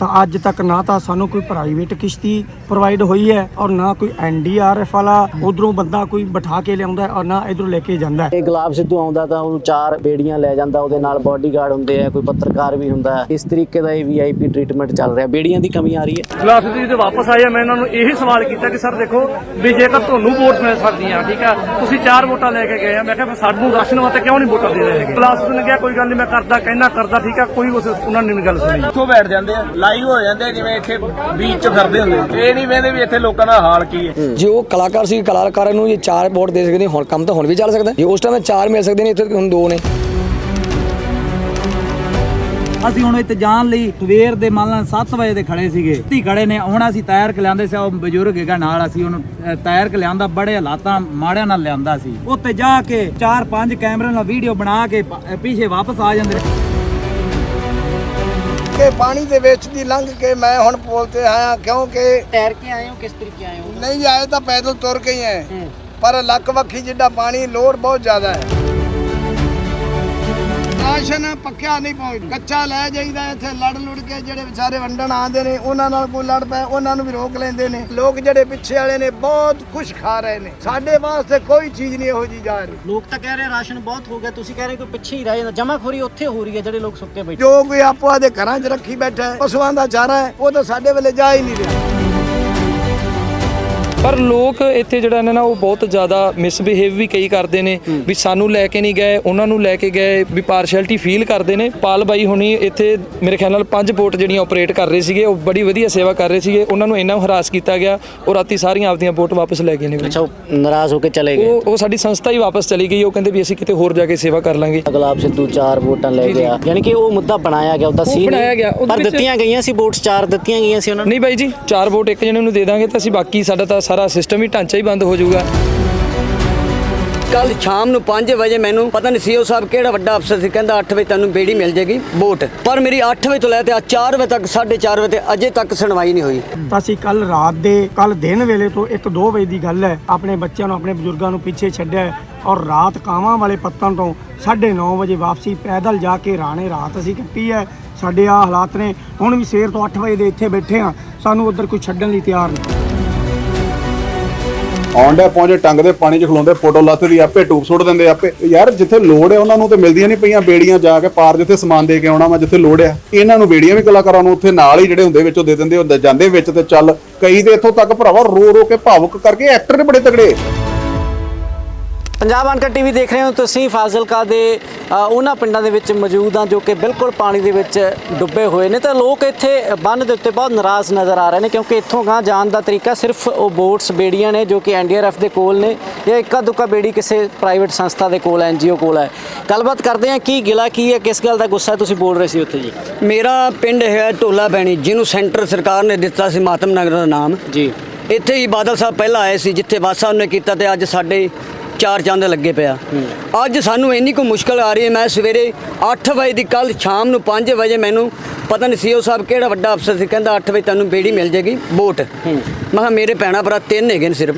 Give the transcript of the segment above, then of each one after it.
ਤਾਂ ਅੱਜ ਤੱਕ ਨਾ ਤਾਂ ਸਾਨੂੰ ਕੋਈ ਪ੍ਰਾਈਵੇਟ ਕਿਸ਼ਤੀ ਪ੍ਰੋਵਾਈਡ ਹੋਈ ਹੈ ਔਰ ਨਾ ਕੋਈ ਐਨਡੀਆਰਐਫ ਵਾਲਾ ਉਧਰੋਂ ਬੰਦਾ ਕੋਈ ਬਿਠਾ ਕੇ ਲਿਆਉਂਦਾ ਔਰ ਨਾ ਇਧਰੋਂ ਲੈ ਕੇ ਜਾਂਦਾ ਇਹ ਗੁਲਾਬ ਸਿੱਧੂ ਆਉਂਦਾ ਤਾਂ ਉਹਨੂੰ ਚਾਰ ਬੇੜੀਆਂ ਲੈ ਜਾਂਦਾ ਉਹਦੇ ਨਾਲ ਬਾਡੀਗਾਰਡ ਹੁੰਦੇ ਆ ਕੋਈ ਪੱਤਰਕਾਰ ਵੀ ਹੁੰਦਾ। ਇਸ ਤਰੀਕੇ ਦਾ ਇਹ ਵੀਆਈਪੀ ਟ੍ਰੀਟਮੈਂਟ ਚੱਲ ਰਿਹਾ। ਬੇੜੀਆਂ ਦੀ ਕਮੀ ਆ ਰਹੀ ਹੈ। ਗਲਾਸ ਜੀ ਤੇ ਵਾਪਸ ਆਏ ਮੈਂ ਇਹਨਾਂ ਨੂੰ ਇਹੀ ਸਵਾਲ ਕੀਤਾ ਕਿ ਸਰ ਦੇਖੋ ਵੀ ਜੇਕਰ ਤੁਹਾਨੂੰ ਵੋਟ ਮਿਲ ਸਕਦੀਆਂ ਠੀਕ ਆ ਤੁਸੀਂ ਚਾਰ ਵੋਟਾਂ ਲੈ ਕੇ ਗਏ ਆ। ਮੈਂ ਕਿਹਾ ਫਿਰ ਸਾਨੂੰ ਰਾਸ਼ਨ ਵਾਸਤੇ ਕਿਉਂ ਨਹੀਂ ਵੋਟਾਂ ਦੇ ਰਹੇ ਹੈਗੇ? ਗਲਾਸ ਨੇ ਕਿਹਾ ਕੋਈ ਗੱਲ ਨਹੀਂ ਮੈਂ ਕਰਦਾ ਕਹਿਣਾ ਕਰਦਾ ਠੀਕ ਆ ਕੋਈ ਉਸ ਉਹਨਾਂ ਨੇ ਨਹੀਂ ਗੱਲ ਸੁਣੀ। ਇੱਥੋਂ ਬੈਠ ਜਾਂਦੇ ਆ। ਲਾਈਵ ਹੋ ਜਾਂਦੇ ਜਿਵੇਂ ਇੱਥੇ ਬੀਚ 'ਚ ਫਿਰਦੇ ਹੁੰਦੇ ਇਹ ਨਹੀਂ ਵੇਂਦੇ ਵੀ ਇੱਥੇ ਲੋਕਾਂ ਦਾ ਹਾਲ ਕੀ ਹੈ। ਜੇ ਉਹ ਕਲਾਕਾਰ ਸੀ ਕਲਾਕਾਰ ਨੂੰ ਜੇ ਚਾਰ ਵੋਟ ਦੇ ਸਕਦੇ ਨੇ ਹੁਣ ਕੰਮ ਤਾਂ ਹੁਣ ਵੀ ਚੱਲ ਸਕਦਾ। ਜੇ ਉਸ ਟਾਈਮ ਚਾਰ ਮਿਲ ਸਕਦੇ ਨੇ ਇੱਥੇ ਹੁਣ ਦੋ ਨੇ। ਅਸੀਂ ਹੁਣ ਇੱਥੇ ਜਾਣ ਲਈ ਸਵੇਰ ਦੇ ਮੰਨ ਲਾਂ 7 ਵਜੇ ਦੇ ਖੜੇ ਸੀਗੇ। ਤੀ ਖੜੇ ਨੇ ਹੁਣ ਅਸੀਂ ਤੈਰ ਕੇ ਲਿਆਂਦੇ ਸੀ ਉਹ ਬਜ਼ੁਰਗ ਹੈਗਾ ਨਾਲ ਅਸੀਂ ਉਹਨੂੰ ਅਹ, ਤੈਰ ਕੇ ਲਿਆਂਦਾ ਬੜੇ ਹਾਲਾਤਾਂ ਮਾੜਿਆਂ ਨਾਲ ਲਿਆਂਦਾ ਸੀ। ਉੱਤੇ ਜਾ ਕੇ ਚਾਰ ਪੰਜ ਕੈਮਰੇ ਨਾਲ ਵੀਡੀਓ ਬਣਾ ਕੇ ਪ- ਪਿੱਛੇ ਵਾਪਸ ਆ ਜਾਂਦੇ। ਕਿ ਪਾਣੀ ਦੇ ਵਿੱਚ ਦੀ ਲੰਘ ਕੇ ਮੈਂ ਹੁਣ ਪੁਲ ਤੇ ਆਇਆ ਕਿਉਂਕਿ ਤੈਰ ਕੇ ਆਏ ਹੋ? ਕਿਸ ਤਰੀਕੇ ਆਏ ਹੋ? ਨਹੀਂ ਆਏ ਤਾਂ ਪੈਦਲ ਤੁਰ ਕੇ ਹੀ ਆਏ। ਪਰ ਲੱਕ ਵੱਖੀ ਜਿੱਡਾ ਪਾਣੀ ਲੋਡ ਬਹੁਤ ਜ਼ਿਆਦਾ ਹੈ। ਰਾਸ਼ਨ ਪੱਕਿਆ ਨਹੀਂ ਪਹੁੰਚ ਕੱਚਾ ਲੈ ਜਾਈਦਾ ਇੱਥੇ ਲੜ ਲੁੜ ਕੇ ਜਿਹੜੇ ਵਿਚਾਰੇ ਵੰਡਣ ਆਉਂਦੇ ਨੇ ਉਹਨਾਂ ਨਾਲ ਕੋਈ ਲੜ ਪਏ ਉਹਨਾਂ ਨੂੰ ਵੀ ਰੋਕ ਲੈਂਦੇ ਨੇ। ਲੋਕ ਜਿਹੜੇ ਪਿੱਛੇ ਵਾਲੇ ਨੇ ਬਹੁਤ ਕੁਝ ਖਾ ਰਹੇ ਨੇ। ਸਾਡੇ ਵਾਸਤੇ ਕੋਈ ਚੀਜ਼ ਨਹੀਂ ਇਹੋ ਜੀ ਜਾ ਰਹੀ। ਲੋਕ ਤਾਂ ਕਹਿ ਰਹੇ ਰਾਸ਼ਨ ਬਹੁਤ ਹੋ ਗਿਆ ਤੁਸੀਂ ਕਹਿ ਰਹੇ ਕੋਈ ਪਿੱਛੇ ਹੀ ਰਹਿ ਜਾਂਦਾ ਜਮਾਖੋਰੀ ਉੱਥੇ ਹੋ ਰਹੀ ਹੈ ਜਿਹੜੇ ਲੋਕ ਸੁੱਕੇ ਬੈਠੇ। ਜੋ ਕੋਈ ਆਪੋ ਆਦੇ ਘਰਾਂ 'ਚ ਰੱਖੀ ਬੈਠਾ ਹੈ ਪਸ਼ੂਆਂ ਦਾ ਚਾਰਾ ਹੈ ਉਹ ਤਾਂ ਸਾਡੇ ਵੇਲੇ ਜਾ ਹੀ ਨਹੀਂ ਰਿਹਾ। ਪਰ ਲੋਕ ਇੱਥੇ ਜਿਹੜਾ ਨੇ ਨਾ ਉਹ ਬਹੁਤ ਜ਼ਿਆਦਾ ਮਿਸਬਿਹੇਵ ਵੀ ਕਈ ਕਰਦੇ ਨੇ ਵੀ ਸਾਨੂੰ ਲੈ ਕੇ ਨਹੀਂ ਗਏ ਉਹਨਾਂ ਨੂੰ ਲੈ ਕੇ ਗਏ ਵੀ ਪਾਰਸ਼ੈਲਿਟੀ ਫੀਲ ਕਰਦੇ ਨੇ। ਪਾਲ ਬਾਈ ਹੁਣੀ ਇੱਥੇ ਮੇਰੇ ਖਿਆਲ ਨਾਲ ਪੰਜ ਬੋਟ ਜਿਹੜੀਆਂ ਆਪਰੇਟ ਕਰ ਰਹੇ ਸੀਗੇ ਉਹ ਬੜੀ ਵਧੀਆ ਸੇਵਾ ਕਰ ਰਹੇ ਸੀਗੇ ਉਹਨਾਂ ਨੂੰ ਇੰਨਾ ਹਰਾਸ ਕੀਤਾ ਗਿਆ ਉਹ ਰਾਤੀ ਸਾਰੀਆਂ ਆਪਦੀਆਂ ਬੋਟ ਵਾਪਸ ਲੈ ਗਏ ਨੇ। ਅੱਛਾ ਨਾਰਾਜ਼ ਹੋ ਕੇ ਚਲੇ ਗਏ। ਉਹ ਉਹ ਸਾਡੀ ਸੰਸਥਾ ਹੀ ਵਾਪਸ ਚਲੀ ਗਈ ਉਹ ਕਹਿੰਦੇ ਵੀ ਅਸੀਂ ਕਿਤੇ ਹੋਰ ਜਾ ਕੇ ਸੇਵਾ ਕਰ ਲਾਂਗੇ। ਗੁਲਾਬ ਸਿੱਧੂ ਚਾਰ ਵੋਟਾਂ ਲੈ ਗਿਆ। ਯਾਨੀ ਕਿ ਉਹ ਮੁੱਦਾ ਬਣਾਇਆ ਗਿਆ ਉਹਦਾ ਸੀ। ਬਣਾਇਆ ਗਿਆ, ਪਰ ਦਿੱਤੀਆਂ ਗਈਆਂ ਸੀ ਵੋਟਸ ਚਾਰ ਦਿੱਤੀਆਂ ਗਈਆਂ ਸੀ ਉਹਨਾਂ ਨੂੰ। ਨਹੀਂ ਬਾਈ ਜੀ ਚਾਰ ਵੋਟ ਇੱਕ ਜਣੇ ਨੂੰ ਦੇ ਦਾਂਗੇ ਤਾਂ ਅਸੀਂ ਬਾਕੀ ਸਾਡਾ ਤਾਂ ਸਾਰਾ ਸਿਸਟਮ ਹੀ ਢਾਂਚਾ ਹੀ ਬੰਦ ਹੋ ਜਾਊਗਾ। ਕੱਲ ਸ਼ਾਮ ਨੂੰ 5 ਵਜੇ ਮੈਨੂੰ ਪਤਾ ਨਹੀਂ ਸੀਓ ਸਾਹਿਬ ਕਿਹੜਾ ਵੱਡਾ ਅਫਸਰ ਸੀ ਕਹਿੰਦਾ 8 ਵਜੇ ਤੁਹਾਨੂੰ ਬੇੜੀ ਮਿਲ ਜੇਗੀ ਵੋਟ। ਪਰ ਮੇਰੀ 8 ਵਜੇ ਤੋਂ ਲੈ ਤੇ ਆ 4 ਵਜੇ ਤੱਕ 4:30 ਵਜੇ ਤੇ ਅਜੇ ਤੱਕ ਸੁਣਵਾਈ ਨਹੀਂ ਹੋਈ। ਤਾਂ ਅਸੀਂ ਕੱਲ ਰਾਤ ਦੇ ਕੱਲ ਦਿਨ ਵੇਲੇ ਤੋਂ 1-2 ਵਜੇ ਦੀ ਗੱਲ ਹੈ ਆਪਣੇ ਬੱਚਿਆਂ ਨੂੰ ਆਪਣੇ ਬਜ਼ੁਰਗਾਂ ਨੂੰ ਪਿੱਛੇ ਛੱਡਿਆ ਔਰ ਰਾਤ ਕਾਵਾਂ ਵਾਲੇ ਪੱਤਨ ਤੋਂ 9:30 ਵਜੇ ਵਾਪਸੀ ਪੈਦਲ ਜਾ ਕੇ ਰਾਣੇ ਰਾਤ ਅਸੀਂ ਕੱਟੀ ਹੈ ਸਾਡੇ ਆ ਹਾਲਾਤ ਨੇ। ਹੁਣ ਵੀ ਸਵੇਰ ਤੋਂ 8 ਵਜੇ ਦੇ ਇੱਥੇ ਬੈਠੇ ਆ ਸਾਨੂੰ ਉਧਰ ਕੋਈ ਛੱਡਣ ਲਈ ਤਿਆਰ ਨਹੀਂ। ਆਉਂਦਾ ਪਹੁੰਚੇ, ਟੰਗ ਦੇ ਪਾਣੀ 'ਚ ਖਲੋਂਦੇ, ਫੋਟੋ ਲੱਥ ਦੀ ਆਪੇ, ਟੂਬ ਸੁੱਟ ਦਿੰਦੇ ਆਪੇ। ਯਾਰ, ਜਿੱਥੇ ਲੋੜ ਹੈ ਉਹਨਾਂ ਨੂੰ ਤੇ ਮਿਲਦੀਆਂ ਨਹੀਂ ਪਈਆਂ ਬੇੜੀਆਂ ਜਾ ਕੇ ਪਾਰ, ਜਿੱਥੇ ਸਮਾਨ ਦੇ ਕੇ ਆਉਣਾ ਵਾ, ਜਿੱਥੇ ਲੋੜ ਹੈ। ਇਹਨਾਂ ਨੂੰ ਬੇੜੀਆਂ ਵੀ ਕਲਾਕਾਰਾਂ ਨੂੰ ਉੱਥੇ ਨਾਲ ਹੀ ਜਿਹੜੇ ਹੁੰਦੇ ਵਿੱਚੋਂ ਦੇ ਦਿੰਦੇ ਹੁੰਦੇ ਜਾਂਦੇ ਵਿੱਚ ਤੇ ਚੱਲ। ਕਈ ਦੇ ਇੱਥੋਂ ਤੱਕ ਭਰਾਵਾ ਰੋ ਰੋ ਕੇ ਭਾਵੁਕ ਕਰਕੇ ਐਕਟਰ ਬੜੇ ਤਗੜੇ ਪੰਜਾਬ ਅਨਕਰ ਟੀਵੀ ਦੇਖ ਰਹੇ ਹੋ ਤੁਸੀਂ ਫਾਜ਼ਿਲਕਾ ਦੇ ਉਹਨਾਂ ਪਿੰਡਾਂ ਦੇ ਵਿੱਚ ਮੌਜੂਦ ਆ ਜੋ ਕਿ ਬਿਲਕੁਲ ਪਾਣੀ ਦੇ ਵਿੱਚ ਡੁੱਬੇ ਹੋਏ ਨੇ। ਤਾਂ ਲੋਕ ਇੱਥੇ ਬੰਨ ਦੇ ਉੱਤੇ ਬਹੁਤ ਨਾਰਾਜ਼ ਨਜ਼ਰ ਆ ਰਹੇ ਨੇ ਕਿਉਂਕਿ ਇੱਥੋਂ ਗਾਂ ਜਾਣ ਦਾ ਤਰੀਕਾ ਸਿਰਫ ਉਹ ਬੋਟਸ ਬੇੜੀਆਂ ਨੇ ਜੋ ਕਿ ਐਨਡੀਆਰਐਫ ਦੇ ਕੋਲ ਨੇ ਜਾਂ ਇੱਕਾ ਦੁੱਕਾ ਬੇੜੀ ਕਿਸੇ ਪ੍ਰਾਈਵੇਟ ਸੰਸਥਾ ਦੇ ਕੋਲ ਐਨਜੀਓ ਕੋਲ ਹੈ। ਗੱਲਬਾਤ ਕਰਦੇ ਹਾਂ ਕੀ ਗਿਲਾ ਕੀ ਹੈ ਕਿਸ ਗੱਲ ਦਾ ਗੁੱਸਾ ਤੁਸੀਂ ਬੋਲ ਰਹੇ ਸੀ ਉੱਥੇ ਜੀ? ਮੇਰਾ ਪਿੰਡ ਹੈ ਢੋਲਾ ਬੈਣੀ ਜਿਹਨੂੰ ਸੈਂਟਰ ਸਰਕਾਰ ਨੇ ਦਿੱਤਾ ਸੀ ਮਾਤਮ ਨਗਰ ਦਾ ਨਾਮ। ਜੀ। ਇੱਥੇ ਹੀ ਬਾਦਲ ਸਾਹਿਬ ਪਹਿਲਾਂ ਆਏ ਸੀ ਜਿੱਥੇ ਬਾਸਾ ਉਹਨੇ ਕੀਤਾ ਤੇ ਅੱਜ ਸਾਡੇ ਚਾਰ ਚੰਦ ਲੱਗੇ ਪਿਆ। ਅੱਜ ਸਾਨੂੰ ਇੰਨੀ ਕੋ ਮੁਸ਼ਕਲ ਆ ਰਹੀ ਹੈ। ਮੈਂ ਸਵੇਰੇ 8 ਵਜੇ ਦੀ ਕੱਲ ਸ਼ਾਮ ਨੂੰ 5 ਵਜੇ ਮੈਨੂੰ ਪਤਾ ਨਹੀਂ ਸੀਓ ਸਾਹਿਬ ਕਿਹੜਾ ਵੱਡਾ ਅਫਸਰ ਸੀ ਕਹਿੰਦਾ 8 ਵਜੇ ਤੁਹਾਨੂੰ ਬੇੜੀ ਮਿਲ ਜੇਗੀ ਵੋਟ। ਮੈਂ ਕਿਹਾ ਮੇਰੇ ਭੈਣਾਂ ਭਰਾ ਤਿੰਨ ਹੈਗੇ ਨੇ ਸਿਰਫ।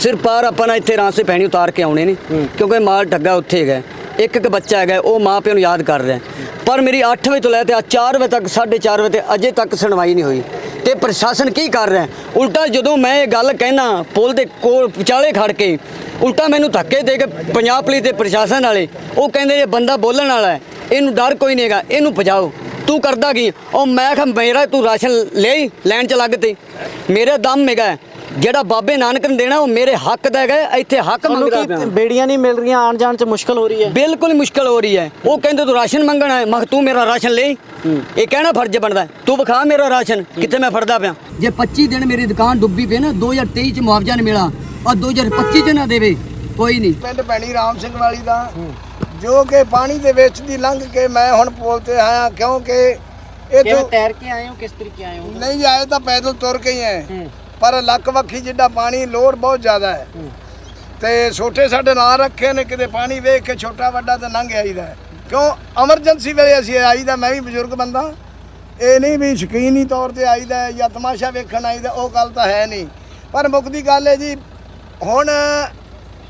ਸਿਰਫ ਪਾਰ ਆਪਾਂ ਨਾ ਇੱਥੇ ਰਾਂਸੇ ਪੈਣੀ ਉਤਾਰ ਕੇ ਆਉਣੇ ਨੇ ਕਿਉਂਕਿ ਮਾਲ ਠੱਗਾ ਉੱਥੇ ਹੈਗਾ। ਇੱਕ ਇੱਕ ਬੱਚਾ ਹੈਗਾ ਉਹ ਮਾਂ ਪਿਓ ਨੂੰ ਯਾਦ ਕਰ ਰਿਹਾ। ਪਰ ਮੇਰੀ 8 ਵਜੇ ਤੋਂ ਲੈ ਤੇ ਆ 4 ਵਜੇ ਤੱਕ 4:30 ਵਜੇ ਤੇ ਅਜੇ ਤੱਕ ਸੁਣਵਾਈ ਨਹੀਂ ਹੋਈ। ਤੇ ਪ੍ਰਸ਼ਾਸਨ ਕੀ ਕਰ ਰਿਹਾ ਉਲਟਾ ਜਦੋਂ ਮੈਂ ਇਹ ਗੱਲ ਕਹਿਣਾ, ਪੁਲ ਦੇ ਕੋਲ ਵਿਚਾਲੇ ਖੜ ਕੇ, ਉਲਟਾ ਮੈਨੂੰ ਧੱਕੇ ਦੇ ਕੇ ਪੰਜਾਬ ਪੁਲਿਸ ਦੇ ਪ੍ਰਸ਼ਾਸਨ ਵਾਲੇ, ਉਹ ਕਹਿੰਦੇ ਇਹ ਬੰਦਾ ਬੋਲਣ ਵਾਲਾ ਹੈ, ਇਹਨੂੰ ਡਰ ਕੋਈ ਨਹੀਂ ਹੈਗਾ, ਇਹਨੂੰ ਭਜਾਓ। ਤੂੰ ਕਰਦਾ ਕੀ? ਉਹ ਮੈਂ ਕਿਹਾ, ਮੇਰਾ ਤੂੰ ਰਾਸ਼ਨ ਲਈ ਲੈਣ ਚ ਲੱਗ ਤੇ। ਮੇਰਾ ਦਮ ਹੈਗਾ ਜਿਹੜਾ ਬਾਬੇ ਨਾਨਕ ਨੇ ਦੇਣਾ ਉਹ ਮੇਰੇ ਹੱਕ ਦਾ ਹੈਗਾ ਇੱਥੇ ਹੱਕ ਮੰਗਦਾ ਕੀ ਪਿਆ। ਬੇੜੀਆਂ ਨਹੀਂ ਮਿਲ ਰਹੀਆਂ ਆਣ ਜਾਣ 'ਚ ਮੁਸ਼ਕਲ ਹੋ ਰਹੀ ਹੈ? ਬਿਲਕੁਲ ਮੁਸ਼ਕਲ ਹੋ ਰਹੀ ਹੈ। ਉਹ ਕਹਿੰਦੇ ਤੂੰ ਰਾਸ਼ਨ ਮੰਗਣਾ ਹੈ ਮੈਂ ਤੂੰ ਮੇਰਾ ਰਾਸ਼ਨ ਲੈ। ਇਹ ਕਹਿਣਾ ਫਰਜ਼ ਬਣਦਾ। ਤੂੰ ਵਿਖਾ ਮੇਰਾ ਰਾਸ਼ਨ ਕਿੱਥੇ ਮੈਂ ਫੜਦਾ ਪਿਆ। ਜੇ 25 ਦਿਨ ਮੇਰੀ ਦੁਕਾਨ ਡੁੱਬੀ ਪਈ ਨਾ 2023 ਚ ਮੁਆਵਜ਼ਾ ਨਹੀਂ ਮਿਲਾ ਔਰ 2025 ਚ ਨਾ ਦੇਵੇ ਕੋਈ ਨਹੀਂ। ਪਿੰਡ ਭੈਣੀ ਰਾਮ ਸਿੰਘ ਵਾਲੀ ਦਾ ਜੋ ਕਿ ਪਾਣੀ ਦੇ ਵਿੱਚ ਦੀ ਲੰਘ ਕੇ ਮੈਂ ਹੁਣ ਪੁਲ ਤੇ ਆਇਆ ਕਿਉਂਕਿ ਇਥੋਂ ਤੈਰ ਕੇ ਆਏ ਹੋ? ਕਿਸ ਤਰੀਕੇ ਆਏ ਹੋ? ਨਹੀਂ ਆਏ ਤਾਂ ਪੈਦਲ ਤੁਰ ਕੇ ਹੀ ਆਏ। ਪਰ ਲੱਕ ਵੱਖੀ ਜਿੱਡਾ ਪਾਣੀ ਲੋਡ ਬਹੁਤ ਜ਼ਿਆਦਾ ਹੈ। ਤੇ ਛੋਟੇ ਸਾਡੇ ਨਾਂ ਰੱਖੇ ਨੇ ਕਿਤੇ ਪਾਣੀ ਵੇਖ ਕੇ ਛੋਟਾ ਵੱਡਾ ਤੇ ਲੰਘ ਆਈਦਾ। ਕਿਉਂ? ਐਮਰਜੈਂਸੀ ਵੇਲੇ ਅਸੀਂ ਆਈਦਾ ਮੈਂ ਵੀ ਬਜ਼ੁਰਗ ਬੰਦਾ। ਇਹ ਨਹੀਂ ਵੀ ਸ਼ਕੀਨੀ ਤੌਰ ਤੇ ਆਈਦਾ ਜਾਂ ਤਮਾਸ਼ਾ ਵੇਖਣ ਆਈਦਾ ਉਹ ਗੱਲ ਤਾਂ ਹੈ ਨਹੀਂ। ਪਰ ਮੁੱਕਦੀ ਗੱਲ ਹੈ ਜੀ ਹੁਣ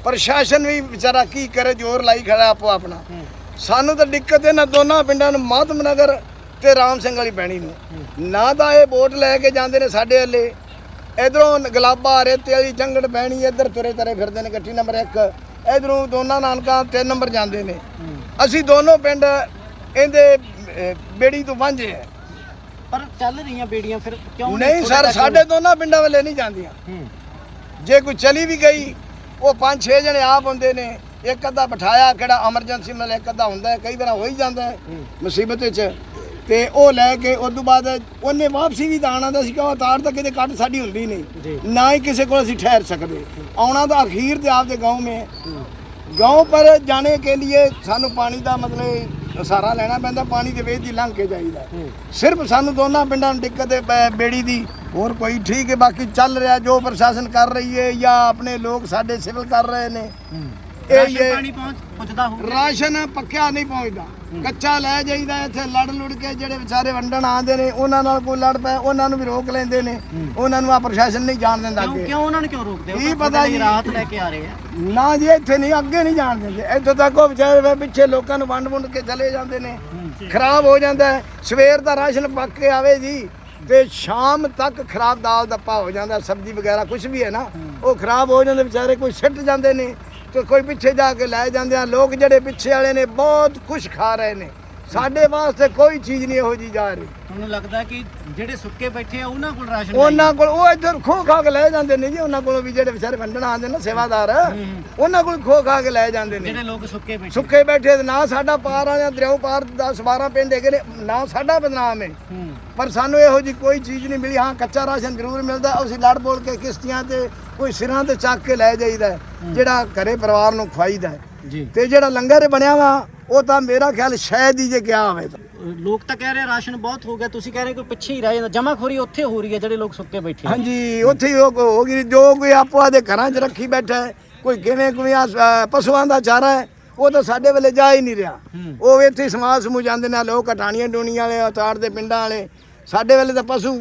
ਪ੍ਰਸ਼ਾਸਨ ਵੀ ਵਿਚਾਰਾ ਕੀ ਕਰੇ ਜ਼ੋਰ ਲਾਈ ਖੜਾ ਆਪੋ ਆਪਣਾ। ਸਾਨੂੰ ਤਾਂ ਦਿੱਕਤ ਹੈ ਨਾ ਦੋਨਾਂ ਪਿੰਡਾਂ ਨੂੰ ਮਾਤਮ ਨਗਰ ਤੇ ਰਾਮ ਸਿੰਘ ਵਾਲੀ ਪੈਣੀ ਨੂੰ। ਨਾ ਤਾਂ ਇਹ ਵੋਟ ਲੈ ਕੇ ਜਾਂਦੇ ਨੇ ਸਾਡੇ ਵੱਲੇ। ਇਧਰੋਂ ਗਲਾਬਾ ਰੇਤੇ ਵਾਲੀ ਜੰਗੜ ਪੈਣੀ ਇੱਧਰ ਤੁਰੇ ਤਰੇ ਫਿਰਦੇ ਨੇ ਇਕੱਠੀ ਨੰਬਰ 1 ਇਧਰੋਂ ਦੋਨਾਂ ਨਾਨਕਾ ਤਿੰਨ ਨੰਬਰ ਜਾਂਦੇ ਨੇ। ਅਸੀਂ ਦੋਨੋਂ ਪਿੰਡ ਇਹਦੇ ਬੇੜੀ ਤੋਂ ਵਾਂਝੇ ਆ। ਪਰ ਚੱਲ ਰਹੀਆਂ ਬੇੜੀਆਂ ਫਿਰ ਕਿਉਂ ਨਹੀਂ ਸਰ ਸਾਡੇ ਦੋਨਾਂ ਪਿੰਡਾਂ ਵੱਲੇ ਨਹੀਂ ਜਾਂਦੀਆਂ। ਜੇ ਕੋਈ ਚਲੀ ਵੀ ਗਈ ਉਹ ਪੰਜ ਛੇ ਜਣੇ ਆਪ ਹੁੰਦੇ ਨੇ। ਇੱਕ ਅੱਧਾ ਬਿਠਾਇਆ ਕਿਹੜਾ ਐਮਰਜੈਂਸੀ ਨਾਲ ਇੱਕ ਅੱਧਾ ਹੁੰਦਾ ਹੈ ਕਈ ਵਾਰ ਹੋ ਹੀ ਜਾਂਦਾ ਹੈ। ਮੁਸੀਬਤ ਵਿੱਚ। ਤੇ ਉਹ ਲੈ ਕੇ ਉਸ ਤੋਂ ਬਾਅਦ ਉਹਨੇ ਵਾਪਸੀ ਵੀ ਤਾਂ ਆਣਾ ਦਾ ਸੀ ਕਿ ਉਹ ਤਾਰ ਤਾਂ ਕਿਤੇ ਕੱਟ ਸਾਡੀ ਹੁੰਦੀ ਨਹੀਂ। ਨਾ ਹੀ ਕਿਸੇ ਕੋਲ ਅਸੀਂ ਠਹਿਰ ਸਕਦੇ। ਆਉਣਾ ਤਾਂ ਅਖੀਰ ਤੇ ਆਪਦੇ ਗਾਉਂ ਮੇ। ਗਾਉਂ ਪਰ ਜਾਣੇ ਕੇ ਲਈ ਸਾਨੂੰ ਪਾਣੀ ਦਾ ਮਤਲਬ ਸਾਰਾ ਲੈਣਾ ਪੈਂਦਾ ਪਾਣੀ ਦੇ ਵੇਚ ਦੀ ਲੰਘ ਕੇ ਜਾਈਦਾ। ਸਿਰਫ ਸਾਨੂੰ ਦੋਨਾਂ ਪਿੰਡਾਂ ਨੂੰ ਦਿੱਕਤ ਹੈ ਬੇੜੀ ਦੀ। ਹੋਰ ਕੋਈ ਠੀਕ ਹੈ ਬਾਕੀ ਚੱਲ ਰਿਹਾ ਜੋ ਪ੍ਰਸ਼ਾਸਨ ਕਰ ਰਹੀ ਹੈ ਜਾਂ ਆਪਣੇ ਲੋਕ ਸਾਡੇ ਸਿਵਲ ਕਰ ਰਹੇ ਨੇ। ਇਹ ਹੀ ਹੈ। ਪਾਣੀ ਪਹੁੰਚ ਪੁੱਜਦਾ ਹੋ ਰਾਸ਼ਨ ਪੱਕਿਆ ਨਹੀਂ ਪਹੁੰਚਦਾ। ਕੱਚਾ ਲੈ ਜਾਈਦਾ ਇੱਥੇ ਲੜ ਲੁੜ ਕੇ ਜਿਹੜੇ ਵਿਚਾਰੇ ਵੰਡਣ ਆਉਂਦੇ ਨੇ ਉਹਨਾਂ ਨਾਲ ਕੋਈ ਲੜ ਪਏ ਉਹਨਾਂ ਨੂੰ ਵੀ ਰੋਕ ਲੈਂਦੇ ਨੇ। ਉਹਨਾਂ ਨੂੰ ਆ ਪ੍ਰਸ਼ਾਸਨ ਨਹੀਂ ਜਾਣ ਦਿੰਦਾ ਕਿਉਂ ਅੱਗੇ। ਕਿਉਂ ਉਹਨਾਂ ਨੂੰ ਕਿਉਂ ਰੋਕਦੇ ਹੋ? ਕੀ ਪਤਾ ਤੁਹਾਡੇ ਜੀ। ਰਾਤ ਲੈ ਕੇ ਆ ਰਹੇ ਆ। ਨਾ ਜੀ ਇੱਥੇ ਨਹੀਂ ਅੱਗੇ ਨਹੀਂ ਜਾਣ ਦਿੰਦੇ। ਇੱਥੋਂ ਤੱਕ ਉਹ ਵਿਚਾਰੇ ਪਿੱਛੇ ਲੋਕਾਂ ਨੂੰ ਵੰਡ ਵੁੰਡ ਕੇ ਚਲੇ ਜਾਂਦੇ ਨੇ। ਖਰਾਬ ਹੋ ਜਾਂਦਾ ਹੈ। ਸਵੇਰ ਦਾ ਰਾਸ਼ਨ ਪੱਕ ਕੇ ਆਵੇ ਜੀ ਤੇ ਸ਼ਾਮ ਤੱਕ ਖਰਾਬ ਦਾਲ ਦੱਪਾ ਹੋ ਜਾਂਦਾ ਸਬਜ਼ੀ ਵਗੈਰਾ ਕੁਝ ਵੀ ਹੈ ਨਾ ਉਹ ਖਰਾਬ ਹੋ ਜਾਂਦੇ ਵਿਚਾਰੇ ਕੋਈ ਸਿੱਟ ਜਾਂਦੇ ਨੇ। ਤੇ ਕੋਈ ਪਿੱਛੇ ਜਾ ਕੇ ਲੈ ਜਾਂਦੇ ਆ। ਲੋਕ ਜਿਹੜੇ ਪਿੱਛੇ ਵਾਲੇ ਨੇ ਬਹੁਤ ਖੁਸ਼ ਖਾ ਰਹੇ ਨੇ। ਸਾਡੇ ਵਾਸਤੇ ਕੋਈ ਚੀਜ਼ ਨਹੀਂ ਇਹੋ ਜੀ ਜਾ ਰਹੀ। ਤੁਹਾਨੂੰ ਲੱਗਦਾ ਕਿ ਜਿਹੜੇ ਸੁੱਕੇ ਬੈਠੇ ਆ ਉਹਨਾਂ ਕੋਲ ਰਾਸ਼ਨ ਉਹਨਾਂ ਕੋਲ ਉਹ ਇੱਧਰ ਖੋ ਖਾ ਕੇ ਲੈ ਜਾਂਦੇ ਨੇ ਜੀ ਉਹਨਾਂ ਕੋਲੋਂ ਵੀ ਜਿਹੜੇ ਵਿਚਾਰੇ ਵੰਡਣ ਆਉਂਦੇ ਨੇ ਸੇਵਾਦਾਰ। ਉਹਨਾਂ ਕੋਲ ਖੋ ਖਾ ਕੇ ਲੈ ਜਾਂਦੇ ਨੇ। ਜਿਹੜੇ ਲੋਕ ਸੁੱਕੇ ਬੈਠੇ। ਸੁੱਕੇ ਬੈਠੇ ਨਾ ਸਾਡਾ ਪਾਰ ਆ ਜਾਂ ਦਰਿਆਓ ਪਾਰ 10 12 ਪਿੰਡ ਹੈਗੇ ਨੇ ਨਾ ਸਾਡਾ ਬਦਨਾਮ ਹੈ। ਪਰ ਸਾਨੂੰ ਇਹੋ ਜੀ ਕੋਈ ਚੀਜ਼ ਨਹੀਂ ਮਿਲੀ। ਹਾਂ ਕੱਚਾ ਰਾਸ਼ਨ ਜ਼ਰੂਰ ਮਿਲਦਾ ਅਸੀਂ ਲੜ ਬੋਲ ਕੇ ਕਿਸ਼ਤੀਆਂ ਤੇ ਕੋਈ ਸਿਰਾਂ ਤੇ ਚੱਕ ਕੇ ਲੈ ਜਾਈਦਾ ਜਿਹੜਾ ਘਰੇ ਪਰਿਵਾਰ ਨੂੰ ਖਵਾਈਦਾ ਤੇ ਜਿਹੜਾ ਲੰਗਰ ਬਣਿਆ ਵਾ ਉਹ ਤਾਂ ਮੇਰਾ ਖਿਆਲ ਸ਼ਾਇਦ ਹੀ ਜੇ ਗਿਆ ਹੋਵੇ ਤਾਂ। ਲੋਕ ਤਾਂ ਕਹਿ ਰਹੇ ਰਾਸ਼ਨ ਬਹੁਤ ਹੋ ਗਿਆ। ਤੁਸੀਂ ਕਹਿ ਰਹੇ ਕੋਈ ਪਿੱਛੇ ਹੀ ਰਹਿ ਜਾਂਦਾ। ਜਮਾਖੋਰੀ ਉੱਥੇ ਹੋ ਰਹੀ ਹੈ ਜਿਹੜੇ ਲੋਕ ਸੁੱਕੇ ਬੈਠੇ ਹਾਂਜੀ ਉੱਥੇ ਹੀ ਉਹ ਹੋ ਗਈ। ਜੋ ਕੋਈ ਆਪੋ ਆਦੇ ਘਰਾਂ 'ਚ ਰੱਖੀ ਬੈਠਾ ਹੈ ਕੋਈ ਕਿਵੇਂ ਅ, ਪਸ਼ੂਆਂ ਦਾ ਚਾਰਾ ਹੈ ਉਹ ਤਾਂ ਸਾਡੇ ਵੇਲੇ ਜਾ ਹੀ ਨਹੀਂ ਰਿਹਾ। ਉਹ ਇੱਥੇ ਹੀ ਸਮਾਜ ਸਮੂਹ ਜਾਂਦੇ ਨੇ ਲੋਕ ਕਟਾਣੀਆਂ ਡੂਣੀਆਂ ਵਾਲੇ ਉਤਾਰ ਦੇ ਪਿੰਡਾਂ ਵਾਲੇ। ਸਾਡੇ ਵੇਲੇ ਤਾਂ ਪਸ਼ੂ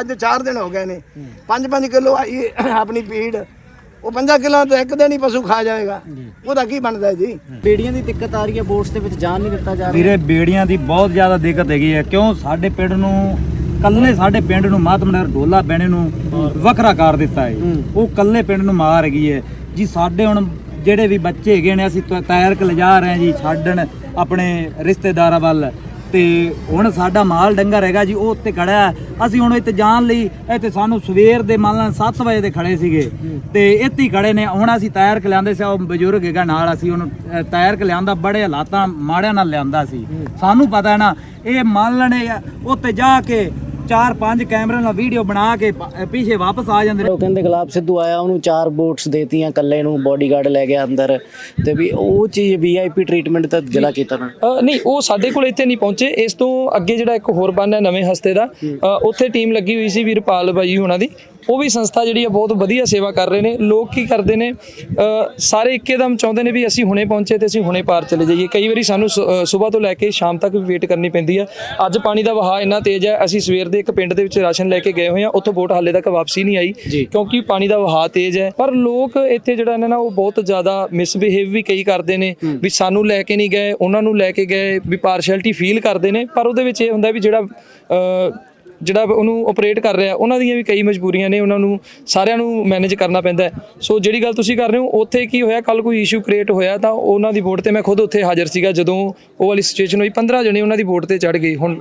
ਅੱਜ 4 ਦਿਨ ਹੋ ਗਏ ਨੇ। 5-5 ਕਿਲੋ ਆਈ ਆਪਣੀ ਪੀੜ ਉਹ 5 ਕਿਲੋ ਤਾਂ ਇੱਕ ਦਿਨ ਹੀ ਪਸ਼ੂ ਖਾ ਜਾਏਗਾ ਉਹਦਾ ਕੀ ਬਣਦਾ ਜੀ? ਬੇੜੀਆਂ ਦੀ ਦਿੱਕਤ ਆ ਰਹੀ ਹੈ ਬੋਟਸ ਦੇ ਵਿੱਚ ਜਾਣ ਨਹੀਂ ਦਿੱਤਾ ਜਾ ਰਿਹਾ। ਵੀਰੇ ਬੇੜੀਆਂ ਦੀ ਬਹੁਤ ਜ਼ਿਆਦਾ ਦਿੱਕਤ ਹੈਗੀ ਹੈ। ਕਿਉਂ? ਸਾਡੇ ਪਿੰਡ ਨੂੰ ਕੱਲੇ ਸਾਡੇ ਪਿੰਡ ਨੂੰ ਮਾਤਮਨਗਰ ਢੋਲਾ ਬੈਣੇ ਨੂੰ ਵੱਖਰਾ ਕਰ ਦਿੱਤਾ ਹੈ। ਉਹ ਕੱਲੇ ਪਿੰਡ ਨੂੰ ਮਾਰ ਹੈਗੀ ਹੈ। ਜੀ ਸਾਡੇ ਹੁਣ ਜਿਹੜੇ ਵੀ ਬੱਚੇ ਹੈਗੇ ਨੇ ਅਸੀਂ ਤੈਰ ਕੇ ਲਿਜਾ ਰਹੇ ਹਾਂ ਜੀ ਛੱਡਣ ਆਪਣੇ ਰਿਸ਼ਤੇਦਾਰਾਂ ਵੱਲ। ਤੇ ਹੁਣ ਸਾਡਾ ਮਾਲ ਡੰਗਰ ਹੈਗਾ ਜੀ ਉਹ ਉੱਤੇ ਖੜਾ ਅਸੀਂ ਹੁਣ ਇੱਥੇ ਜਾਣ ਲਈ ਇੱਥੇ ਸਾਨੂੰ ਸਵੇਰ ਦੇ ਮੰਨ ਲਾਂ 7 ਵਜੇ ਦੇ ਖੜੇ ਸੀਗੇ। ਤੇ ਇੱਥੇ ਹੀ ਖੜੇ ਨੇ। ਹੁਣ ਅਸੀਂ ਤੈਰ ਕੇ ਲਿਆਂਦੇ ਸੀ ਉਹ ਬਜ਼ੁਰਗ ਹੈਗਾ ਨਾਲ ਅਸੀਂ ਉਹਨੂੰ ਤੈਰ ਕੇ ਲਿਆਂਦਾ ਬੜੇ ਹਾਲਾਤਾਂ ਮਾੜਿਆਂ ਨਾਲ ਲਿਆਂਦਾ ਸੀ। ਸਾਨੂੰ ਪਤਾ ਹੈ ਨਾ ਇਹ ਮੰਨ ਲੈਣੇ ਉੱਤੇ ਜਾ ਕੇ ਚਾਰ ਪੰਜ ਕੈਮਰੇ ਨਾਲ ਵੀਡੀਓ ਬਣਾ ਕੇ ਪਿੱਛੇ ਵਾਪਸ ਆ ਜਾਂਦੇ ਨੇ ਉਹ ਕਹਿੰਦੇ ਗੁਲਾਬ ਸਿੱਧੂ ਆਇਆ ਉਹਨੂੰ ਚਾਰ ਬੋਟਸ ਦੇਤੀਆਂ ਕੱਲੇ ਨੂੰ ਬਾਡੀਗਾਰਡ ਲੈ ਗਿਆ ਅੰਦਰ ਤੇ ਵੀ ਉਹ ਚੀਜ਼ ਵੀਆਈਪੀ ਟ੍ਰੀਟਮੈਂਟ ਤਾਂ ਜ਼ਿਲ੍ਹਾ ਕੀਤਾ ਨਾ। ਨਹੀਂ ਉਹ ਸਾਡੇ ਕੋਲ ਇੱਥੇ ਨਹੀਂ ਪਹੁੰਚੇ ਇਸ ਤੋਂ ਅੱਗੇ ਜਿਹੜਾ ਇੱਕ ਹੋਰ ਬੰਨ ਹੈ ਨਵੇਂ ਹਸਤੇ ਦਾ ਉੱਥੇ ਟੀਮ ਲੱਗੀ ਹੋਈ ਸੀ ਵੀਰਪਾਲ ਬਾਈ ਹੋਣਾ ਦੀ ਉਹ ਵੀ ਸੰਸਥਾ ਜਿਹੜੀ ਆ ਬਹੁਤ ਵਧੀਆ ਸੇਵਾ ਕਰ ਰਹੇ ਨੇ। ਲੋਕ ਕੀ ਕਰਦੇ ਨੇ ਸਾਰੇ ਇੱਕੇਦਮ ਚਾਹੁੰਦੇ ਨੇ ਵੀ ਅਸੀਂ ਹੁਣੇ ਪਹੁੰਚੇ ਤੇ ਅਸੀਂ ਹੁਣੇ ਪਾਰ ਚਲੇ ਜਾਈਏ। ਕਈ ਵਾਰੀ ਸਾਨੂੰ ਸਵੇਰ ਤੋਂ ਲੈ ਕੇ ਸ਼ਾਮ ਤੱਕ ਵੀ ਵੇਟ ਕਰਨੀ ਪੈਂਦੀ ਆ। ਅੱਜ ਪਾਣੀ ਦਾ ਵਹਾਅ ਇੰਨਾ ਤੇਜ਼ ਹੈ ਅਸੀਂ ਸਵੇਰ ਦੇ ਇੱਕ ਪਿੰਡ ਦੇ ਵਿੱਚ ਰਾਸ਼ਨ ਲੈ ਕੇ ਗਏ ਹੋਏ ਆ ਉੱਥੋਂ ਬੋਟ ਹਾਲੇ ਤੱਕ ਵਾਪਸੀ ਨਹੀਂ ਆਈ ਕਿਉਂਕਿ ਪਾਣੀ ਦਾ ਵਹਾਅ ਤੇਜ਼ ਹੈ ਪਰ ਲੋਕ ਇੱਥੇ ਜਿਹੜਾ ਇਹਨਾਂ ਨਾਲ ਉਹ ਬਹੁਤ ਜ਼ਿਆਦਾ ਮਿਸਬਿਹੇਵ ਵੀ ਕਈ ਕਰਦੇ ਨੇ ਵੀ ਸਾਨੂੰ ਲੈ ਕੇ ਨਹੀਂ ਗਏ ਉਹਨਾਂ ਨੂੰ ਲੈ ਕੇ ਗਏ ਵੀ ਪਾਰਸ਼ੈਲਿਟੀ ਫੀਲ ਕਰਦੇ ਨੇ। ਪਰ ਉਹਦੇ ਵਿੱਚ ਇਹ ਹੁੰਦਾ ਵੀ ਜਿਹੜਾ ਜਿਹੜਾ ਉਹਨੂੰ ਆਪਰੇਟ ਕਰ ਰਿਹਾ, ਉਹਨਾਂ ਦੀਆਂ ਵੀ ਕਈ ਮਜਬੂਰੀਆਂ ਨੇ, ਉਹਨਾਂ ਨੂੰ ਸਾਰਿਆਂ ਨੂੰ ਮੈਨੇਜ ਕਰਨਾ ਪੈਂਦਾ ਸੋ ਜਿਹੜੀ ਗੱਲ ਤੁਸੀਂ ਕਰ ਰਹੇ ਹੋ, ਉੱਥੇ ਕੀ ਹੋਇਆ ਕੱਲ ਕੋਈ ਇਸ਼ੂ ਕ੍ਰੀਏਟ ਹੋਇਆ, ਤਾਂ ਉਹਨਾਂ ਦੀ ਵੋਟ ਤੇ ਮੈਂ ਖੁਦ ਉੱਥੇ ਹਾਜ਼ਰ ਸੀਗਾ, ਜਦੋਂ ਉਹ ਵਾਲੀ ਸਿਚੁਏਸ਼ਨ ਹੋਈ। 15 ਜਣੇ ਉਹਨਾਂ ਦੀ ਵੋਟ ਤੇ ਚੜ ਗਏ। ਹੁਣ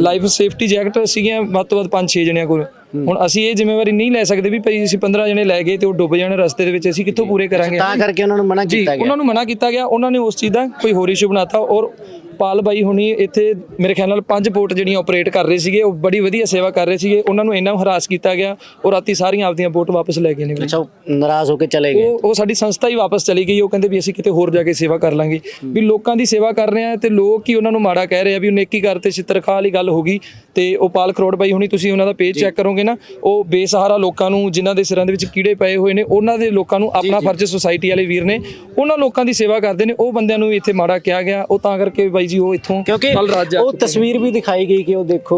ਲਾਈਫ ਸੇਫਟੀ ਜੈਕਟ ਸੀਗੀਆਂ, ਵੱਧ ਤੋਂ ਵੱਧ 5-6 ਜਣਿਆਂ ਕੋਲ। ਹੁਣ ਅਸੀਂ ਇਹ ਜ਼ਿੰਮੇਵਾਰੀ ਨਹੀਂ ਲੈ ਸਕਦੇ ਵੀ ਭਾਈ ਅਸੀਂ 15 ਜਣੇ ਲੈ ਗਏ ਤੇ ਉਹ ਡੁੱਬ ਜਾਣ ਰਸਤੇ ਦੇ ਵਿੱਚ ਅਸੀਂ ਕਿੱਥੋਂ ਪੂਰੇ ਕਰਾਂਗੇ? ਤਾਂ ਕਰਕੇ ਉਹਨਾਂ ਨੂੰ ਮਨਾ ਕੀਤਾ ਗਿਆ। ਉਹਨਾਂ ਨੂੰ ਮਨਾ ਕੀਤਾ ਗਿਆ। ਉਹਨਾਂ ਨੇ ਉਸ ਚੀਜ਼ ਦਾ ਕੋਈ ਹੋਰ ਇਸ਼ੂ ਬਣਾਤਾ ਔਰ ਪਾਲ ਬਾਈ ਹੁਣੀ ਇੱਥੇ ਮੇਰੇ ਖਿਆਲ ਨਾਲ ਪੰਜ ਪੋਰਟ ਜਿਹੜੀਆਂ ਆਪਰੇਟ ਕਰ ਰਹੇ ਸੀਗੇ ਉਹ ਬੜੀ ਵਧੀਆ ਸੇਵਾ ਕਰ ਰਹੇ ਸੀਗੇ। ਉਹਨਾਂ ਨੂੰ ਇੰਨਾ ਹਰਾਸ ਕੀਤਾ ਗਿਆ ਉਹ ਰਾਤੀ ਸਾਰੀਆਂ ਆਪਦੀਆਂ ਬੋਟ ਵਾਪਸ ਲੈ ਗਏ ਨੇ ਅੱਛਾ ਨਾਰਾਜ਼ ਹੋ ਕੇ ਚਲੇ ਗਏ। ਉਹ ਉਹ ਸਾਡੀ ਸੰਸਥਾ ਹੀ ਵਾਪਸ ਚਲੀ ਗਈ। ਉਹ ਕਹਿੰਦੇ ਵੀ ਅਸੀਂ ਕਿਤੇ ਹੋਰ ਜਾ ਕੇ ਸੇਵਾ ਕਰ ਲਾਂਗੇ। ਵੀ ਲੋਕਾਂ ਦੀ ਸੇਵਾ ਕਰ ਰਹੇ ਆ ਤੇ ਲੋਕ ਹੀ ਉਹਨਾਂ ਨੂੰ ਮਾੜਾ ਕਹਿ ਰਹੇ ਆ ਵੀ ਉਹ ਨੇਕੀ ਕਰਤੇ ਛਿੱਤਰਖਾ ਵਾਲੀ ਗੱਲ ਹੋ ਗਈ ਤੇ ਉਹ ਪਾਲ ਕਰੋੜ ਬਾਈ ਹੁਣੀ ਤੁਸੀਂ ਉਹਨਾਂ ਦਾ ਪੇਜ ਚੈੱਕ ਕਰੋਗੇ ਨਾ ਉਹ ਬੇਸਹਾਰਾ ਲੋਕਾਂ ਨੂੰ ਜਿਨ੍ਹਾਂ ਦੇ ਸਿਰਾਂ ਦੇ ਵਿੱਚ ਕੀੜੇ ਪਏ ਹੋਏ ਨੇ ਉਹਨਾਂ ਦੇ ਲੋਕਾਂ ਨੂੰ ਆਪਣਾ ਫਰਜ਼ ਸੁਸਾਇਟੀ ਵਾਲੇ ਵੀਰ ਨੇ ਉਹਨਾਂ ਲੋਕਾਂ ਦੀ ਸੇਵਾ ਕਰਦੇ ਨੇ ਉਹ ਬੰਦਿਆਂ ਨੂੰ ਇੱਥੇ ਮਾੜਾ ਕਿਹਾ ਗਿਆ ਉਹ ਤਾਂ ਕਰਕੇ ਬਾਈ ਜੀ ਉਹ ਇੱਥੋਂ ਕਿਉਂਕਿ ਉਹ। ਤਸਵੀਰ ਵੀ ਦਿਖਾਈ ਗਈ ਕਿ ਉਹ ਦੇਖੋ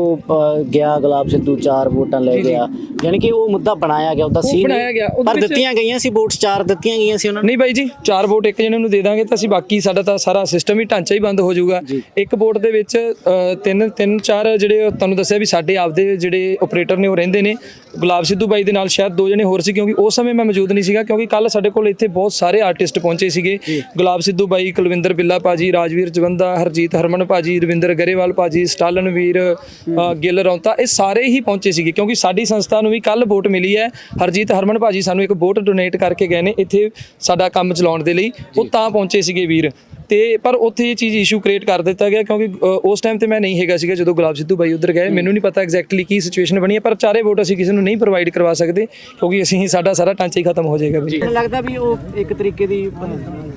ਗਿਆ ਗੁਲਾਬ ਸਿੱਧੂ ਚਾਰ ਵੋਟਾਂ ਲੈ ਗਿਆ। ਯਾਨੀ ਕਿ ਉਹ ਮੁੱਦਾ ਬਣਾਇਆ ਗਿਆ ਉਹਦਾ ਉਹ ਸੀ ਬਣਾਇਆ ਗਿਆ, ਉਹਦੇ ਪਰ ਦਿੱਤੀਆਂ ਗਈਆਂ ਸੀ ਵੋਟਸ ਚਾਰ ਦਿੱਤੀਆਂ ਗਈਆਂ ਸੀ ਉਹਨਾਂ ਨੂੰ। ਨਹੀਂ ਬਾਈ ਜੀ ਚਾਰ ਵੋਟ ਇੱਕ ਜਣੇ ਨੂੰ ਦੇ ਦਾਂਗੇ ਤਾਂ ਅਸੀਂ ਬਾਕੀ ਸਾਡਾ ਤਾਂ ਸਾਰਾ ਸਿਸਟਮ ਹੀ ਢਾਂਚਾ ਹੀ ਬੰਦ ਹੋ ਜਾਊਗਾ। ਇੱਕ ਵੋਟ ਦੇ ਵਿੱਚ ਤਿੰਨ ਤਿੰਨ ਚਾਰ ਜਿਹੜੇ ਤੁਹਾਨੂੰ ਦੱਸਿਆ ਵੀ ਸਾਡੇ ਆਪਦੇ ਜਿਹੜੇ ਆਪਰੇਟਰ ਨੇ ਉਹ ਰਹਿੰਦੇ ਨੇ। ਗੁਲਾਬ ਸਿੱਧੂ ਬਾਈ ਦੇ ਨਾਲ ਸ਼ਾਇਦ ਦੋ ਜਣੇ ਹੋਰ ਸੀ ਕਿਉਂਕਿ ਉਸ ਸਮੇਂ ਮੈਂ ਮੌਜੂਦ ਨਹੀਂ ਸੀਗਾ ਕਿਉਂਕਿ ਕੱਲ ਸਾਡੇ ਕੋਲ ਇੱਥੇ ਬਹੁਤ ਸਾਰੇ ਆਰਟਿਸਟ ਪਹੁੰਚੇ ਸੀਗੇ। ਗੁਲਾਬ ਸਿੱਧੂ ਬਾਈ ਕੁਲਵਿੰਦਰ ਬਿੱਲਾ ਭਾਜੀ ਰਾਜਵੀਰ ਜਵੰਦਾ ਹਰਜੀਤ ਹਰਮਨ ਭਾਜੀ ਰਵਿੰਦਰ ਗਰੇਵਾਲ ਭਾਜੀ ਸਟਾਲਨ ਵੀਰ ਗਿੱਲ ਰੌਂਤਾ ਇਹ ਸਾਰੇ ਹੀ ਪਹੁੰਚੇ ਸੀਗੇ ਕਿਉਂਕਿ ਸਾਡੀ ਸੰਸਥਾ ਨੂੰ ਵੀ ਕੱਲ ਵੋਟ ਮਿਲੀ ਹੈ। ਹਰਜੀਤ ਹਰਮਨ ਭਾਜੀ ਸਾਨੂੰ ਇੱਕ ਵੋਟ ਡੋਨੇਟ ਕਰਕੇ ਗਏ ਨੇ ਇੱਥੇ ਸਾਡਾ ਕੰਮ ਚਲਾਉਣ ਦੇ ਲਈ। ਉਹ ਤਾਂ ਪਹੁੰਚੇ ਸੀਗੇ ਵੀਰ। ਤੇ ਪਰ ਉੱਥੇ ਇਹ ਚੀਜ਼ ਇਸ਼ੂ ਕ੍ਰੀਏਟ ਕਰ ਦਿੱਤਾ ਗਿਆ ਕਿਉਂਕਿ ਉਸ ਟਾਈਮ ਤੇ ਮੈਂ ਨਹੀਂ ਹੈਗਾ ਸੀਗਾ ਜਦੋਂ ਗੁਲਾਬ ਸਿੱਧੂ ਬਾਈ ਉੱਧਰ ਗਏ। ਮੈਨੂੰ ਨਹੀਂ ਪਤਾ ਐਗਜ਼ੈਕਟਲੀ ਕੀ ਸਿਚੁਏਸ਼ਨ ਬਣੀ ਹੈ ਪਰ ਚਾਰੇ ਵੋਟ ਅਸੀਂ ਕਿਸੇ ਨੂੰ ਨਹੀਂ ਪ੍ਰੋਵਾਈਡ ਕਰਵਾ ਸਕਦੇ ਕਿਉਂਕਿ ਅਸੀਂ ਸਾਡਾ ਸਾਰਾ ਢਾਂਚਾ ਹੀ ਖਤਮ ਹੋ ਜਾਏਗਾ ਵੀ। ਮੈਨੂੰ ਲੱਗਦਾ ਵੀ ਉਹ ਇੱਕ ਤਰੀਕੇ ਦੀ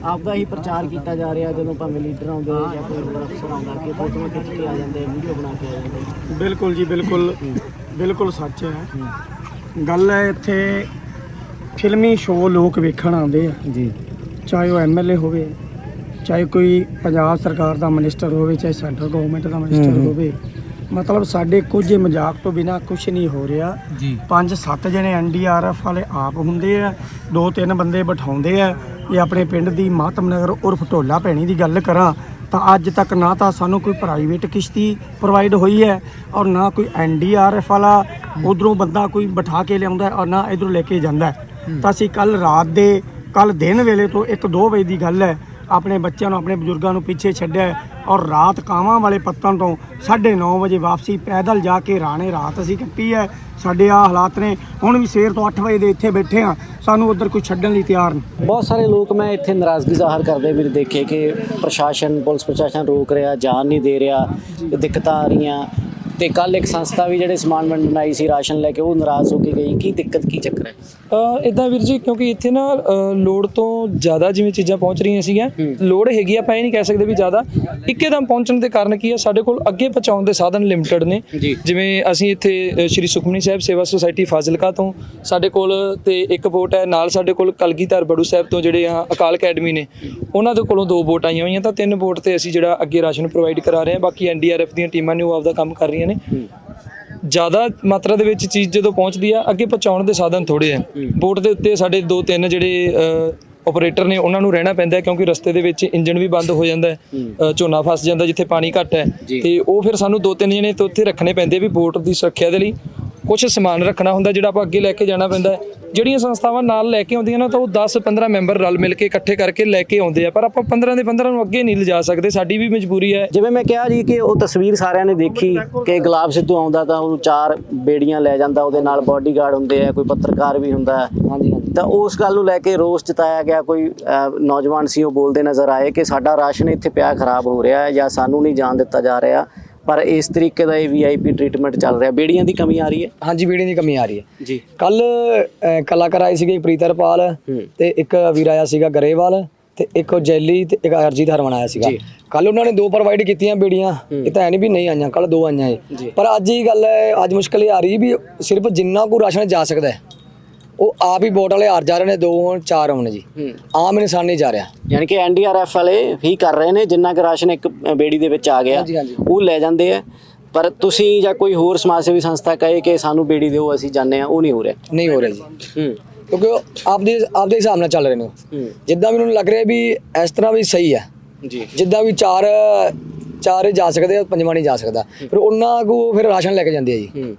ਆਪਦਾ ਹੀ ਪ੍ਰਚਾਰ ਕੀਤਾ ਜਾ ਰਿਹਾ ਜਦੋਂ ਭਾਵੇਂ ਲੀਡਰ ਆਉਂਦੇ ਜਾਂ ਕੋਈ ਹੋਰ ਅਫਸਰ ਆਉਂਦਾ ਕਿ ਫੋਟੋਆਂ ਖਿੱਚ ਕੇ ਆ ਜਾਂਦੇ ਵੀਡੀਓ ਬਣਾ ਕੇ ਆ ਜਾਂਦੇ। ਬਿਲਕੁਲ ਜੀ ਬਿਲਕੁਲ ਬਿਲਕੁਲ ਸੱਚ ਹੈ। ਗੱਲ ਹੈ ਇੱਥੇ ਫਿਲਮੀ ਸ਼ੋਅ ਲੋਕ ਵੇਖਣ ਆਉਂਦੇ ਆ। ਜੀ। ਚਾਹੇ ਉਹ ਐਮਐਲਏ ਹੋਵੇ ਚਾਹੇ ਕੋਈ ਪੰਜਾਬ ਸਰਕਾਰ ਦਾ ਮਿਨਿਸਟਰ ਹੋਵੇ ਚਾਹੇ ਸੈਂਟਰ ਗਵਰਨਮੈਂਟ ਦਾ ਮਿਨਿਸਟਰ ਹੋਵੇ ਮਤਲਬ ਸਾਡੇ ਕੁਝ ਮਜ਼ਾਕ ਤੋਂ ਬਿਨਾ ਕੁਝ ਨਹੀਂ ਹੋ ਰਿਹਾ। ਜੀ। ਪੰਜ ਸੱਤ ਜਣੇ ਐਨਡੀਆਰਐਫ ਵਾਲੇ ਆਪ ਹੁੰਦੇ ਆ ਦੋ ਤਿੰਨ ਬੰਦੇ ਬਿਠਾਉਂਦੇ ਆ। ਇਹ ਆਪਣੇ ਪਿੰਡ ਦੀ ਮਾਤਮ ਨਗਰ ਉਰਫ ਢੋਲਾ ਭੈਣੀ ਦੀ ਗੱਲ ਕਰਾਂ ਤਾਂ ਅੱਜ ਤੱਕ ਨਾ ਤਾਂ ਸਾਨੂੰ ਕੋਈ ਪ੍ਰਾਈਵੇਟ ਕਿਸ਼ਤੀ ਪ੍ਰੋਵਾਈਡ ਹੋਈ ਹੈ ਔਰ ਨਾ ਕੋਈ ਐਨਡੀਆਰਐਫ ਵਾਲਾ ਉਧਰੋਂ ਬੰਦਾ ਕੋਈ ਬਿਠਾ ਕੇ ਲਿਆਉਂਦਾ ਔਰ ਨਾ ਇਧਰੋਂ ਲੈ ਕੇ ਜਾਂਦਾ। ਤਾਂ ਅਸੀਂ ਕੱਲ ਰਾਤ ਦੇ ਕੱਲ ਦਿਨ ਵੇਲੇ ਤੋਂ 1-2 ਵਜੇ ਦੀ ਗੱਲ ਹੈ। ਆਪਣੇ ਬੱਚਿਆਂ ਨੂੰ ਆਪਣੇ ਬਜ਼ੁਰਗਾਂ ਨੂੰ ਪਿੱਛੇ ਛੱਡਿਆ ਔਰ ਰਾਤ ਕਾਵਾਂ ਵਾਲੇ ਪੱਤਣ ਤੋਂ 9:30 ਵਜੇ ਵਾਪਸੀ ਪੈਦਲ ਜਾ ਕੇ ਰਾਣੇ ਰਾਤ ਅਸੀਂ ਕੱਟੀ ਹੈ। ਸਾਡੇ ਆ ਹਾਲਾਤ ਨੇ। ਹੁਣ ਵੀ ਸਵੇਰ ਤੋਂ 8 ਵਜੇ ਦੇ ਇੱਥੇ ਬੈਠੇ ਆ ਸਾਨੂੰ ਉਧਰ ਕੋਈ ਛੱਡਣ ਲਈ ਤਿਆਰ ਨਹੀਂ। ਬਹੁਤ ਸਾਰੇ ਲੋਕ ਮੈਂ ਇੱਥੇ ਨਾਰਾਜ਼ਗੀ ਜ਼ਾਹਰ ਕਰਦੇ ਮੇਰੇ ਦੇਖੇ ਕਿ ਪ੍ਰਸ਼ਾਸਨ, ਪੁਲਿਸ ਪ੍ਰਸ਼ਾਸਨ ਰੋਕ ਰਿਹਾ, ਜਾਨ ਨਹੀਂ ਦੇ ਰਿਹਾ, ਦਿੱਕਤਾਂ ਆ ਰਹੀਆਂ। ਤੇ ਕੱਲ ਇੱਕ ਸੰਸਥਾ ਵੀ ਜਿਹੜੇ ਸਮਾਨ ਵੰਡਣ ਆਈ ਸੀ ਰਾਸ਼ਨ ਲੈ ਕੇ ਉਹ ਨਾਰਾਜ਼ ਹੋ ਕੇ ਗਈ। ਕੀ ਦਿੱਕਤ ਕੀ ਚੱਕਰ ਹੈ? ਇਦਾਂ ਵੀਰ ਜੀ ਕਿਉਂਕਿ ਇੱਥੇ ਨਾ ਲੋੜ ਤੋਂ ਜ਼ਿਆਦਾ ਜਿਵੇਂ ਚੀਜ਼ਾਂ ਪਹੁੰਚ ਰਹੀਆਂ ਸੀਗੀਆਂ ਲੋੜ ਹੈਗੀ ਆ ਆਪਾਂ ਇਹ ਨਹੀਂ ਕਹਿ ਸਕਦੇ ਵੀ ਜ਼ਿਆਦਾ। ਇੱਕੇਦਮ ਪਹੁੰਚਣ ਦੇ ਕਾਰਨ ਕੀ ਹੈ ਸਾਡੇ ਕੋਲ ਅੱਗੇ ਪਹੁੰਚਾਉਣ ਦੇ ਸਾਧਨ ਲਿਮਟਿਡ ਨੇ। ਜਿਵੇਂ ਅਸੀਂ ਇੱਥੇ ਸ਼੍ਰੀ ਸੁਖਮਨੀ ਸਾਹਿਬ ਸੇਵਾ ਸੁਸਾਇਟੀ ਫਾਜ਼ਿਲਕਾ ਤੋਂ ਸਾਡੇ ਕੋਲ ਤੇ ਇੱਕ ਵੋਟ ਹੈ ਨਾਲ ਸਾਡੇ ਕੋਲ ਕਲਗੀਧਰ ਬੜੂ ਸਾਹਿਬ ਤੋਂ ਜਿਹੜੇ ਆ ਅਕਾਲ ਅਕੈਡਮੀ ਨੇ ਉਹਨਾਂ ਦੇ ਕੋਲੋਂ ਦੋ ਵੋਟ ਆਈਆਂ ਹੋਈਆਂ ਤਾਂ ਤਿੰਨ ਵੋਟ ਤੇ ਅਸੀਂ ਜਿਹੜਾ ਅੱਗੇ ਰਾਸ਼ਨ ਪ੍ਰੋਵਾਈਡ ਕਰਾ ਰਹੇ ਹਾਂ। ਬਾਕੀ ਐਨਡੀਆਰਐਫ ਦੀਆਂ ਟੀਮਾਂ ਨੇ ਉਹ ਆਪਦਾ ਕੰਮ ਕਰ ਰਹੀਆਂ ਨੇ। ਜ਼ਿਆਦਾ ਮਾਤਰਾ ਦੇ ਵਿੱਚ ਚੀਜ਼ ਜਦੋਂ ਪਹੁੰਚਦੀ ਆ ਅੱਗੇ ਪਹੁੰਚਾਉਣ ਦੇ ਸਾਧਨ ਥੋੜੇ ਆ। ਬੋਟ ਦੇ ਉੱਤੇ ਸਾਡੇ ਦੋ ਤਿੰਨ ਜਿਹੜੇ ਆਪਰੇਟਰ ਨੇ ਉਹਨਾਂ ਨੂੰ ਰਹਿਣਾ ਪੈਂਦਾ ਕਿਉਂਕਿ ਰਸਤੇ ਦੇ ਵਿੱਚ ਇੰਜਨ ਵੀ ਬੰਦ ਹੋ ਜਾਂਦਾ ਝੋਨਾ ਫਸ ਜਾਂਦਾ ਜਿੱਥੇ ਪਾਣੀ ਘੱਟ ਹੈ। ਤੇ ਉਹ ਫਿਰ ਸਾਨੂੰ ਦੋ ਤਿੰਨ ਜਣੇ ਤੇ ਉੱਥੇ ਰੱਖਣੇ ਪੈਂਦੇ ਵੀ ਬੋਟ ਦੀ ਸੁਰੱਖਿਆ ਦੇ ਲਈ। ਕੁਝ ਸਮਾਨ ਰੱਖਣਾ ਹੁੰਦਾ ਜਿਹੜਾ ਆਪਾਂ ਅੱਗੇ ਲੈ ਕੇ ਜਾਣਾ ਪੈਂਦਾ ਜਿਹੜੀਆਂ ਸੰਸਥਾਵਾਂ ਨਾਲ ਲੈ ਕੇ ਆਉਂਦੀਆਂ ਨਾ ਤਾਂ ਉਹ 10 15 ਮੈਂਬਰ ਰਲ ਮਿਲ ਕੇ ਇਕੱਠੇ ਕਰਕੇ ਲੈ ਕੇ ਆਉਂਦੇ ਆ। ਪਰ ਆਪਾਂ 15 ਦੇ 15 ਨੂੰ ਅੱਗੇ ਨਹੀਂ ਲਿਜਾ ਸਕਦੇ ਸਾਡੀ ਵੀ ਮਜਬੂਰੀ ਹੈ। ਜਿਵੇਂ ਮੈਂ ਕਿਹਾ ਜੀ ਕਿ ਉਹ ਤਸਵੀਰ ਸਾਰਿਆਂ ਨੇ ਦੇਖੀ ਕਿ ਗੁਲਾਬ ਸਿੱਧੂ ਆਉਂਦਾ ਤਾਂ ਉਹ ਚਾਰ ਬੇੜੀਆਂ ਲੈ ਜਾਂਦਾ ਉਹਦੇ ਨਾਲ ਬਾਡੀਗਾਰਡ ਹੁੰਦੇ ਆ ਕੋਈ ਪੱਤਰਕਾਰ ਵੀ ਹੁੰਦਾ ਹੈ। ਹਾਂਜੀ ਹਾਂਜੀ। ਤਾਂ ਉਸ ਗੱਲ ਨੂੰ ਲੈ ਕੇ ਰੋਸ ਜਤਾਇਆ ਗਿਆ ਕੋਈ ਨੌਜਵਾਨ ਸੀ ਉਹ ਬੋਲਦੇ ਨਜ਼ਰ ਆਏ ਕਿ ਸਾਡਾ ਰਾਸ਼ਨ ਇੱਥੇ ਪਿਆ ਖਰਾਬ ਹੋ ਰਿਹਾ ਹੈ ਜਾਂ ਸਾਨੂੰ ਨਹੀਂ ਜਾਣ ਦਿੱਤਾ ਜਾ ਰਿਹਾ। ਪਰ ਇਸ ਤਰੀਕੇ ਦਾ ਇਹ ਵੀਆਈਪੀ ਟ੍ਰੀਟਮੈਂਟ ਚੱਲ ਰਿਹਾ। ਬੇੜੀਆਂ ਦੀ ਕਮੀ ਆ ਰਹੀ ਹੈ? ਹਾਂਜੀ ਵੀਡੀਓ ਦੀ ਕਮੀ ਆ ਰਹੀ ਹੈ। ਜੀ। ਕੱਲ ਕਲਾਕਾਰ ਆਏ ਸੀਗੇ ਪ੍ਰੀਤਰਪਾਲ ਤੇ ਇੱਕ ਵੀਰ ਆਇਆ ਸੀਗਾ ਗਰੇਵਾਲ ਤੇ ਇੱਕ ਉਹ ਜੈਲੀ ਤੇ ਇੱਕ ਅਰਜੀਤ ਹਰਮਨ ਆਇਆ ਸੀਗਾ। ਕੱਲ ਉਹਨਾਂ ਨੇ ਦੋ ਪ੍ਰੋਵਾਈਡ ਕੀਤੀਆਂ ਬੇੜੀਆਂ। ਇਹ ਤਾਂ ਐ ਨਹੀਂ ਵੀ ਨਹੀਂ ਆਈਆਂ ਕੱਲ ਦੋ ਆਈਆਂ ਏ ਪਰ ਅੱਜ ਇਹ ਗੱਲ ਹੈ ਅੱਜ ਮੁਸ਼ਕਲ ਇਹ ਆ ਰਹੀ ਵੀ ਸਿਰਫ ਜਿੰਨਾ ਕੋ ਰਾਸ਼ਨ ਜਾ ਸਕਦਾ ਹੈ ਉਹ ਆਪ ਹੀ ਬੋਟ ਵਾਲੇ ਹਾਰ ਜਾ ਰਹੇ ਨੇ ਦੋ ਹੋਣ ਚਾਰ ਹੋਣ ਜੀ। ਆਮ ਇਨਸਾਨ ਨਹੀਂ ਜਾ ਰਿਹਾ। ਯਾਨੀ ਕਿ ਐਨਡੀਆਰਐਫ ਵਾਲੇ ਹੀ ਕਰ ਰਹੇ ਨੇ ਜਿੰਨਾ ਕਿ ਰਾਸ਼ਨ ਇੱਕ ਬੇੜੀ ਦੇ ਵਿੱਚ ਆ ਗਿਆ। ਉਹ ਲੈ ਜਾਂਦੇ ਆ। ਪਰ ਤੁਸੀਂ ਜਾਂ ਕੋਈ ਹੋਰ ਸਮਾਜ ਸੇਵੀ ਸੰਸਥਾ ਕਹੇ ਕਿ ਸਾਨੂੰ ਬੇੜੀ ਦਿਓ ਅਸੀਂ ਜਾਂਦੇ ਆ ਉਹ ਨਹੀਂ ਹੋ ਰਿਹਾ। ਨਹੀਂ ਹੋ ਰਿਹਾ ਜੀ। ਹੂੰ। ਕਿਉਂਕਿ ਆਪਦੇ ਆਪਦੇ ਹਿਸਾਬ ਨਾਲ ਚੱਲ ਰਹੇ ਨੇ। ਜਿੱਦਾਂ ਮੈਨੂੰ ਲੱਗ ਰਿਹਾ ਵੀ ਇਸ ਤਰ੍ਹਾਂ ਵੀ ਸਹੀ ਹੈ। ਜੀ। ਜਿੱਦਾਂ ਵੀ ਚਾਰ ਚਾਰ ਜਾ ਸਕਦੇ ਆ ਪੰਜਵਾਂ ਨਹੀਂ ਜਾ ਸਕਦਾ। ਫਿਰ ਉਹਨਾਂ ਕੋ ਫਿਰ ਰਾਸ਼ਨ ਲੈ ਕੇ ਜਾਂਦੇ ਆ ਜੀ।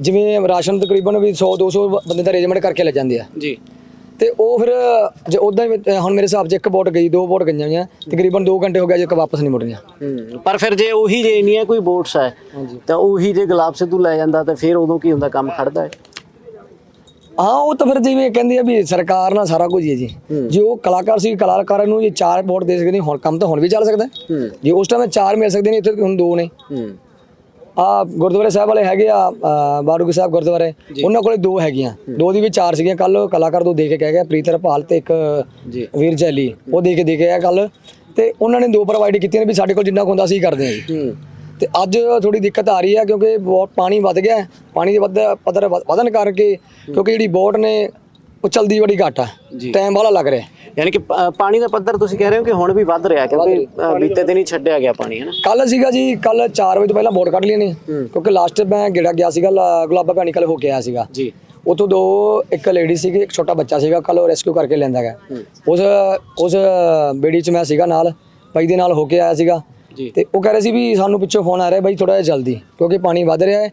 ਜਿਵੇਂ ਰਾਸ਼ਨ ਤਕਰੀਬਨ ਵੀ 100 200 ਬੰਦੇ ਦਾ ਅਰੇਂਜਮੈਂਟ ਕਰਕੇ ਲੈ ਜਾਂਦੇ ਆ। ਜੀ। ਤੇ ਉਹ ਫਿਰ ਜੇ ਉਦਾਂ ਹੀ ਹੁਣ ਮੇਰੇ ਹਿਸਾਬ 'ਚ ਇੱਕ ਬੋਟ ਗਈ ਦੋ ਬੋਟ ਗਈਆਂ ਹੋਈਆਂ ਤਕਰੀਬਨ 2 ਘੰਟੇ ਹੋ ਗਿਆ ਜੇ ਇੱਕ ਵਾਪਸ ਨਹੀਂ ਮੁੜਨੀਆਂ। ਹੂੰ ਪਰ ਫਿਰ ਜੇ ਉਹੀ ਜੇ ਇੰਨੀਆਂ ਕੋਈ ਬੋਟਸ ਹੈ ਤਾਂ ਉਹੀ ਜੇ ਗੁਲਾਬ ਸਿੱਧੂ ਲੈ ਜਾਂਦਾ ਤਾਂ ਫਿਰ ਉਦੋਂ ਕੀ ਹੁੰਦਾ ਕੰਮ ਖੜਦਾ ਹੈ? ਹਾਂ ਉਹ ਤਾਂ ਫਿਰ ਜਿਵੇਂ ਕਹਿੰਦੇ ਆ ਵੀ ਸਰਕਾਰ ਨਾਲ ਸਾਰਾ ਕੁਝ ਹੀ ਹੈ ਜੀ। ਜੇ ਉਹ ਕਲਾਕਾਰ ਸੀ ਕਲਾਕਾਰਾਂ ਨੂੰ ਜੇ ਚਾਰ ਵੋਟ ਦੇ ਸਕਦੇ ਹੁਣ ਕੰਮ ਤਾਂ ਹੁਣ ਵੀ ਚੱਲ ਸਕਦਾ। ਜੇ ਉਸ ਟਾਈਮ ਚਾਰ ਮਿਲ ਸਕਦੇ ਨੇ ਇੱਥੇ ਹੁਣ ਦੋ ਨੇ। ਆ ਗੁਰਦੁਆਰੇ ਸਾਹਿਬ ਵਾਲੇ ਹੈਗੇ ਆ ਅ, ਬਾਰੂਗੀ ਸਾਹਿਬ ਗੁਰਦੁਆਰੇ ਉਹਨਾਂ ਕੋਲੇ ਦੋ ਹੈਗੀਆਂ। ਦੋ ਦੀ ਵੀ ਚਾਰ ਸੀਗੀਆਂ ਕੱਲ ਕਲਾਕਾਰ ਦੋ ਦੇ ਕੇ ਕਹਿ ਗਿਆ ਪ੍ਰੀਤਰ ਪਾਲ ਤੇ ਇੱਕ ਵੀਰ ਜੈਲੀ ਉਹ ਦੇ ਕੇ ਦੇ ਕੇ ਆਇਆ ਕੱਲ। ਤੇ ਉਹਨਾਂ ਨੇ ਦੋ ਪ੍ਰੋਵਾਈਡ ਕੀਤੀਆਂ ਨੇ ਵੀ ਸਾਡੇ ਕੋਲ ਜਿੰਨਾ ਕੁ ਹੁੰਦਾ ਅਸੀਂ ਕਰਦੇ ਹਾਂ ਜੀ। ਤੇ ਅੱਜ ਥੋੜੀ ਦਿੱਕਤ ਆ ਰਹੀ ਹੈ ਕਿਉਂਕਿ ਬਹੁਤ ਪਾਣੀ ਵੱਧ ਗਿਆ। ਪਾਣੀ ਦੇ ਵੱਧ ਪੱਧਰ ਵਧ- ਵਧਣ ਕਰਕੇ ਕਿਉਂਕਿ ਜਿਹੜੀ ਬੋਟ ਨੇ ਉਹ ਚਲਦੀ ਬੜੀ ਘੱਟ ਆ। ਟਾਈਮ ਵਾਲਾ ਲੱਗ ਰਿਹਾ ਯਾਨੀ ਕਿ ਪ- ਪਾਣੀ ਦਾ ਪੱਧਰ ਤੁਸੀਂ ਕਹਿ ਰਹੇ ਹੋ ਕਿ ਹੁਣ ਵੀ ਵੱਧ ਰਿਹਾ ਕਿਉਂਕਿ ਅ, ਬੀਤੇ ਦਿਨ ਹੀ ਛੱਡਿਆ ਗਿਆ ਪਾਣੀ ਹੈ ਨਾ? ਕੱਲ ਸੀਗਾ ਜੀ ਕੱਲ 4 ਵਜੇ ਤੋਂ ਪਹਿਲਾਂ ਵੋਟ ਕੱਢ ਲਈ ਨੇ ਕਿਉਂਕਿ ਲਾਸਟ ਮੈਂ ਗੇੜਾ ਗਿਆ ਸੀਗਾ ਲਾ- ਗੁਲਾਬਾ ਭੈਣੀ ਕੱਲ ਹੋ ਕੇ ਆਇਆ ਸੀਗਾ। ਜੀ। ਉਤੋਂ ਦੋ ਇੱਕ ਲੇਡੀ ਸੀਗੀ ਇੱਕ ਛੋਟਾ ਬੱਚਾ ਸੀਗਾ ਕੱਲ ਉਹ ਰੈਸਕਿਊ ਕਰਕੇ ਲੈਂਦਾ ਗਿਆ। ਉਸ ਉਸ ਬੇੜੀ 'ਚ ਮੈਂ ਸੀਗਾ ਨਾਲ ਬਾਈ ਦੇ ਨਾਲ ਹੋ ਕੇ ਆਇਆ ਸੀਗਾ। ਜੀ। ਤੇ ਉਹ ਕਹਿ ਰਹੇ ਸੀ ਵੀ ਸਾਨੂੰ ਪਿੱਛੋਂ ਫੋਨ ਆ ਰਿਹਾ ਬਾਈ ਥੋੜਾ ਜਿਹਾ ਜਲਦੀ ਕਿਉਂਕਿ ਪਾਣੀ ਵੱਧ ਰਿਹਾ ਹੈ।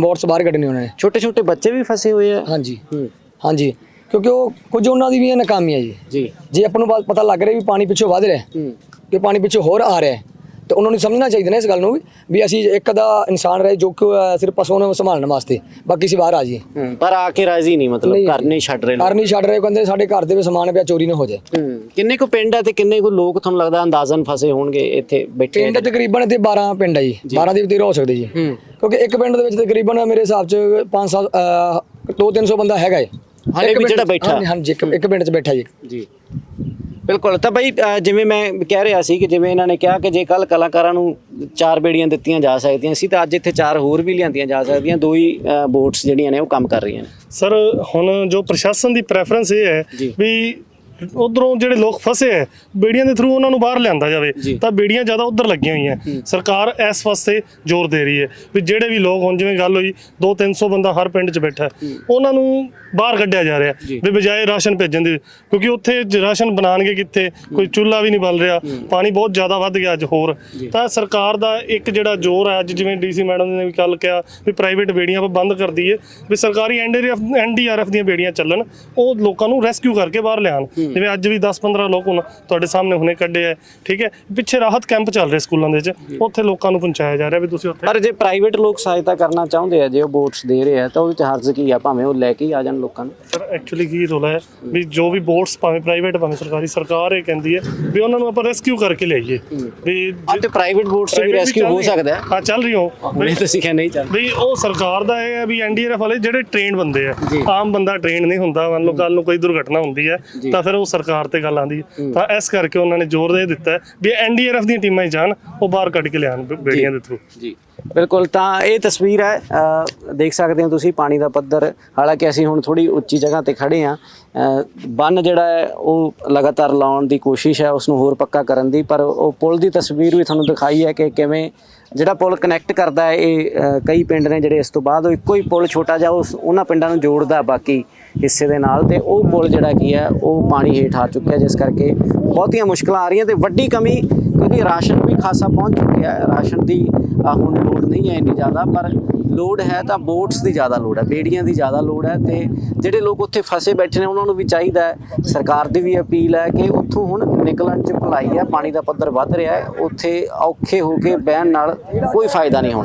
ਬੋਟਸ ਬਾਹਰ ਕੱਢਣੇ ਉਹਨਾਂ ਨੇ। ਛੋਟੇ ਛੋਟੇ ਬੱਚੇ ਵੀ ਫਸੇ ਹੋਏ ਆ। ਹਾਂਜੀ। ਹਾਂਜੀ। ਕਿਉਂਕਿ ਉਹ ਕੁਝ ਉਹਨਾਂ ਦੀ ਵੀ ਇਹ ਨਾਕਾਮੀ ਹੈ ਜੀ। ਜੀ। ਜੇ ਆਪਾਂ ਨੂੰ ਪਤਾ ਲੱਗ ਰਿਹਾ ਵੀ ਪਾਣੀ ਪਿੱਛੋਂ ਵੱਧ ਰਿਹਾ ਹੈ, ਕਿ ਪਾਣੀ ਪਿੱਛੋਂ ਹੋਰ ਆ ਰਿਹਾ ਹੈ, ਤੇ ਉਹਨਾਂ ਨੂੰ ਸਮਝਣਾ ਚਾਹੀਦਾ ਨਾ ਇਸ ਗੱਲ ਨੂੰ ਵੀ ਵੀ ਅਸੀਂ ਇੱਕ ਦਾ ਇਨਸਾਨ ਰਹੇ ਜੋ ਕਿ ਸਿਰਫ ਪਸ਼ੂਆਂ ਨੂੰ ਸੰਭਾਲਣ ਵਾਸਤੇ ਬਾਕੀ ਅਸੀਂ ਬਾਹਰ ਆ ਜੀ ਪਰ ਆ ਕੇ ਰਾਜ਼ੀ ਨਹੀਂ ਮਤਲਬ। ਘਰ ਨਹੀਂ ਛੱਡ ਰਹੇ। ਘਰ ਨਹੀਂ ਛੱਡ ਰਹੇ ਕਹਿੰਦੇ ਸਾਡੇ ਘਰ ਦੇ ਵਿੱਚ ਸਮਾਨ ਪਿਆ ਚੋਰੀ ਨਾ ਹੋ ਜਾਏ। ਕਿੰਨੇ ਕੁ ਪਿੰਡ ਹੈ ਤੇ ਕਿੰਨੇ ਕੁ ਲੋਕ ਤੁਹਾਨੂੰ ਲੱਗਦਾ ਅੰਦਾਜ਼ਨ ਫਸੇ ਹੋਣਗੇ ਇੱਥੇ ਬੈਠੇ ਪਿੰਡ ਤਕਰੀਬਨ ਇੱਥੇ 12 ਪਿੰਡ ਹੈ ਜੀ। 12 ਦੇ ਵੀ 13 ਹੋ ਸਕਦੇ ਜੀ। ਕਿਉਂਕਿ ਇੱਕ ਪਿੰਡ ਦੇ ਵਿੱਚ ਤਕਰੀਬਨ ਮੇਰੇ ਹਿਸਾਬ ਚ 5 7 2 300 ਬੰਦਾ ਹੈਗਾ ਹੈ ਹਾਲੇ ਇੱਕ ਵੀ ਜਿਹੜਾ ਬੈਠਾ? ਹਾਂਜੀ, ਹਾਂਜੀ ਇੱਕ ਇੱਕ ਪਿੰਡ 'ਚ ਬੈਠਾ ਜੀ ਜੀ ਬਿਲਕੁਲ ਤਾਂ ਬਈ ਅ, ਜਿਵੇਂ ਮੈਂ ਕਹਿ ਰਿਹਾ ਸੀ ਕਿ ਜਿਵੇਂ ਇਹਨਾਂ ਨੇ ਕਿਹਾ ਕਿ ਜੇ ਕੱਲ ਕਲਾਕਾਰਾਂ ਨੂੰ ਚਾਰ ਬੇੜੀਆਂ ਦਿੱਤੀਆਂ ਜਾ ਸਕਦੀਆਂ ਸੀ ਤਾਂ ਅੱਜ ਇੱਥੇ ਚਾਰ ਹੋਰ ਵੀ ਲਿਆਂਦੀਆਂ ਜਾ ਸਕਦੀਆਂ ਦੋ ਹੀ ਬੋਟਸ ਜਿਹੜੀਆਂ ਨੇ ਉਹ ਕੰਮ ਕਰ ਰਹੀਆਂ ਨੇ ਸਰ ਹੁਣ ਜੋ ਪ੍ਰਸ਼ਾਸਨ ਦੀ ਪ੍ਰੈਫਰੈਂਸ ਇਹ ਹੈ ਜੀ। ਵੀ ਉਧਰੋਂ ਜਿਹੜੇ ਲੋਕ ਫਸੇ ਹੈ ਬੇੜੀਆਂ ਦੇ ਥਰੂ ਉਹਨਾਂ ਨੂੰ ਬਾਹਰ ਲਿਆਂਦਾ ਜਾਵੇ। ਤਾਂ ਬੇੜੀਆਂ ਜ਼ਿਆਦਾ ਉਧਰ ਲੱਗੀਆਂ ਹੋਈਆਂ ਸਰਕਾਰ ਇਸ ਵਾਸਤੇ ਜ਼ੋਰ ਦੇ ਰਹੀ ਹੈ ਵੀ ਜਿਹੜੇ ਵੀ ਲੋਕ ਹੁਣ ਜਿਵੇਂ ਗੱਲ ਹੋਈ 2-300 ਬੰਦਾ ਹਰ ਪਿੰਡ 'ਚ ਬੈਠਾ ਉਹਨਾਂ ਨੂੰ ਬਾਹਰ ਕੱਢਿਆ ਜਾ ਰਿਹਾ। ਵੀ ਬਜਾਏ ਰਾਸ਼ਨ ਭੇਜਣ ਦੇ ਕਿਉਂਕਿ ਉੱਥੇ ਰਾਸ਼ਨ ਬਣਾਣਗੇ ਕਿੱਥੇ? ਕੋਈ ਚੁੱਲ੍ਹਾ ਵੀ ਨਹੀਂ ਬਲ ਰਿਹਾ ਪਾਣੀ ਬਹੁਤ ਜ਼ਿਆਦਾ ਵੱਧ ਗਿਆ ਅੱਜ ਹੋਰ। ਤਾਂ ਸਰਕਾਰ ਦਾ ਇੱਕ ਜਿਹੜਾ ਜ਼ੋਰ ਹੈ ਅੱਜ ਜਿਵੇਂ ਡੀਸੀ ਮੈਡਮ ਨੇ ਵੀ ਕੱਲ ਕਿਹਾ ਵੀ ਪ੍ਰਾਈਵੇਟ ਬੇੜੀਆਂ ਆਪਾਂ ਬੰਦ ਕਰ ਦਈਏ ਵੀ ਸਰਕਾਰੀ ਐਨਡੀਆਰਐਫ ਦੀਆਂ ਬੇੜੀਆਂ ਚੱਲਣ ਉਹ ਲੋਕਾਂ ਨੂੰ ਰੈਸਕਿਊ ਕਰਕੇ ਬਾਹਰ ਲਿਆਉਣ। ਜਿਵੇਂ ਅੱਜ ਵੀ 10-15 ਲੋਕ ਹੁਣ ਤੁਹਾਡੇ ਸਾਹਮਣੇ ਹੁਣੇ ਕੱਢੇ ਆ। ਠੀਕ ਹੈ? ਪਿੱਛੇ ਰਾਹਤ ਕੈਂਪ ਚੱਲ ਰਹੇ ਸਕੂਲਾਂ ਦੇ ਵਿੱਚ। ਉੱਥੇ ਲੋਕਾਂ ਨੂੰ ਪਹੁੰਚਾਇਆ ਜਾ ਰਿਹਾ ਵੀ ਤੁਸੀਂ ਉੱਥੇ ਪਰ ਜੇ ਪ੍ਰਾਈਵੇਟ ਲੋਕ ਸਹਾਇਤਾ ਕਰਨਾ ਚਾਹੁੰਦੇ ਆ ਜੇ ਉਹ ਬੋਟਸ ਦੇ ਰਹੇ ਆ ਤਾਂ ਉਹਦੇ ਚ ਹਰਜ਼ ਕੀ ਆ? ਭਾਵੇਂ ਉਹ ਲੈ ਕੇ ਆ ਜਾਣ ਲੋਕਾਂ ਨੂੰ। ਸਰ ਐਕਚੁਅਲੀ ਕੀ ਰੋਲਾ ਹੈ ਵੀ ਜੋ ਵੀ ਬੋਟਸ ਭਾਵੇਂ ਪ੍ਰਾਈਵੇਟ ਭਾਵੇਂ ਸਰਕਾਰੀ ਸਰਕਾਰ ਇਹ ਕਹਿੰਦੀ ਹੈ ਵੀ ਉਹਨਾਂ ਨੂੰ ਆਪਾਂ ਰੈਸਕਿਊ ਕਰਕੇ ਲਿਆਈਏ। ਵੀ ਤੇ ਪ੍ਰਾਈਵੇਟ ਬੋਟਸ 'ਚ ਵੀ ਰੈਸਕਿਊ ਹੋ। ਸਕਦਾ ਹੈ। ਹਾਂ ਚੱਲ ਰਹੀ ਹੋ। ਨਹੀਂ ਤੁਸੀਂ ਕਹਿੰਦੇ ਨਹੀਂ ਚੱਲ ਵੀ ਉਹ ਸਰਕਾਰ ਦਾ ਇਹ ਹੈ ਵੀ ਐਨਡੀਆਰਐਫ ਵਾਲੇ ਜਿਹੜੇ ਟ੍ਰੇਨਡ ਬੰਦੇ ਆ। ਆਮ ਬੰਦਾ ਟ੍ਰੇਨ ਨਹੀਂ ਹੁੰਦਾ। ਮੰਨ ਲਓ ਕੱਲ ਨੂੰ ਕੋਈ ਦੁਰਘਟਨਾ ਹੁੰਦੀ ਹੈ ਤਾਂ ਫਿਰ ਉਹ ਸਰਕਾਰ ਤੇ ਗੱਲ ਆਂਦੀ ਤਾਂ ਇਸ ਕਰਕੇ ਉਹਨਾਂ ਨੇ ਜ਼ੋਰ ਦੇ ਦਿੱਤਾ ਵੀ ਐਨਡੀਆਰਐਫ ਦੀਆਂ ਟੀਮਾਂ ਹੀ ਜਾਣ ਉਹ ਬਾਹਰ ਕੱਢ ਕੇ ਲਿਆਉਣ ਬ- ਬੇੜੀਆਂ ਦੇ ਥਰੂ ਜੀ। ਬਿਲਕੁਲ ਤਾਂ ਇਹ ਤਸਵੀਰ ਹੈ ਦੇਖ ਸਕਦੇ ਹੋ ਤੁਸੀਂ ਪਾਣੀ ਦਾ ਪੱਧਰ। ਹਾਲਾਂਕਿ ਅਸੀਂ ਹੁਣ ਥੋੜੀ ਉੱਚੀ ਜਗ੍ਹਾ ਤੇ ਖੜੇ ਆ ਬੰਨ ਜਿਹੜਾ ਹੈ ਉਹ ਲਗਾਤਾਰ ਲਾਉਣ ਦੀ ਕੋਸ਼ਿਸ਼ ਹੈ ਉਸ ਨੂੰ ਹੋਰ ਪੱਕਾ ਕਰਨ ਦੀ ਪਰ ਉਹ ਪੁਲ ਦੀ ਤਸਵੀਰ ਵੀ ਤੁਹਾਨੂੰ ਦਿਖਾਈ ਹੈ ਕਿ ਕਿਵੇਂ ਜਿਹੜਾ ਪੁਲ ਕਨੈਕਟ ਕਰਦਾ ਹੈ ਇਹ ਕਈ ਪਿੰਡ ਨੇ ਜਿਹੜੇ ਇਸ ਤੋਂ ਬਾਅਦ ਉਹ ਇੱਕੋ ਹੀ ਪੁਲ ਛੋਟਾ ਜਿਹਾ ਉਸ ਉਹਨਾਂ ਪਿੰਡਾਂ ਨੂੰ ਜੋੜਦਾ ਬਾਕੀ ਹਿੱਸੇ ਦੇ ਨਾਲ ਤੇ ਉਹ ਪੁਲ ਜਿਹੜਾ ਕੀ ਹੈ ਉਹ ਪਾਣੀ ਪਾਣੀ ਹੇਠ ਆ ਚੁੱਕਿਆ ਜਿਸ ਕਰਕੇ ਬਹੁਤੀਆਂ ਮੁਸ਼ਕਲਾਂ ਆ ਰਹੀਆਂ ਤੇ ਵੱਡੀ ਕਮੀ ਕਿਉਂਕਿ ਰਾਸ਼ਨ ਵੀ ਖਾਸਾ ਪਹੁੰਚ ਚੁੱਕਿਆ ਹੈ। ਰਾਸ਼ਨ ਦੀ ਹੁਣ ਲੋੜ ਨਹੀਂ ਹੈ ਇੰਨੀ ਜ਼ਿਆਦਾ, ਪਰ ਲੋੜ ਹੈ ਤਾਂ ਬੋਟਸ ਦੀ ਜ਼ਿਆਦਾ ਲੋੜ ਹੈ, ਬੇੜੀਆਂ ਦੀ ਜ਼ਿਆਦਾ ਲੋੜ ਹੈ ਤੇ ਜਿਹੜੇ ਲੋਕ ਉੱਥੇ ਫਸੇ ਬੈਠੇ ਨੇ, ਉਹਨਾਂ ਨੂੰ ਵੀ ਚਾਹੀਦਾ ਹੈ। ਸਰਕਾਰ ਦੀ ਵੀ ਅਪੀਲ ਹੈ ਕਿ ਉੱਥੋਂ ਹੁਣ ਨਿਕਲਣ 'ਚ ਭਲਾਈ ਹੈ, ਪਾਣੀ ਦਾ ਪੱਧਰ ਵੱਧ ਰਿਹਾ ਹੈ, ਉੱਥੇ ਔਖੇ ਹੋ ਕੇ ਬਹਿਣ ਨਾਲ ਕੋਈ ਫਾਇਦਾ ਨਹੀਂ ਹੋਣਾ।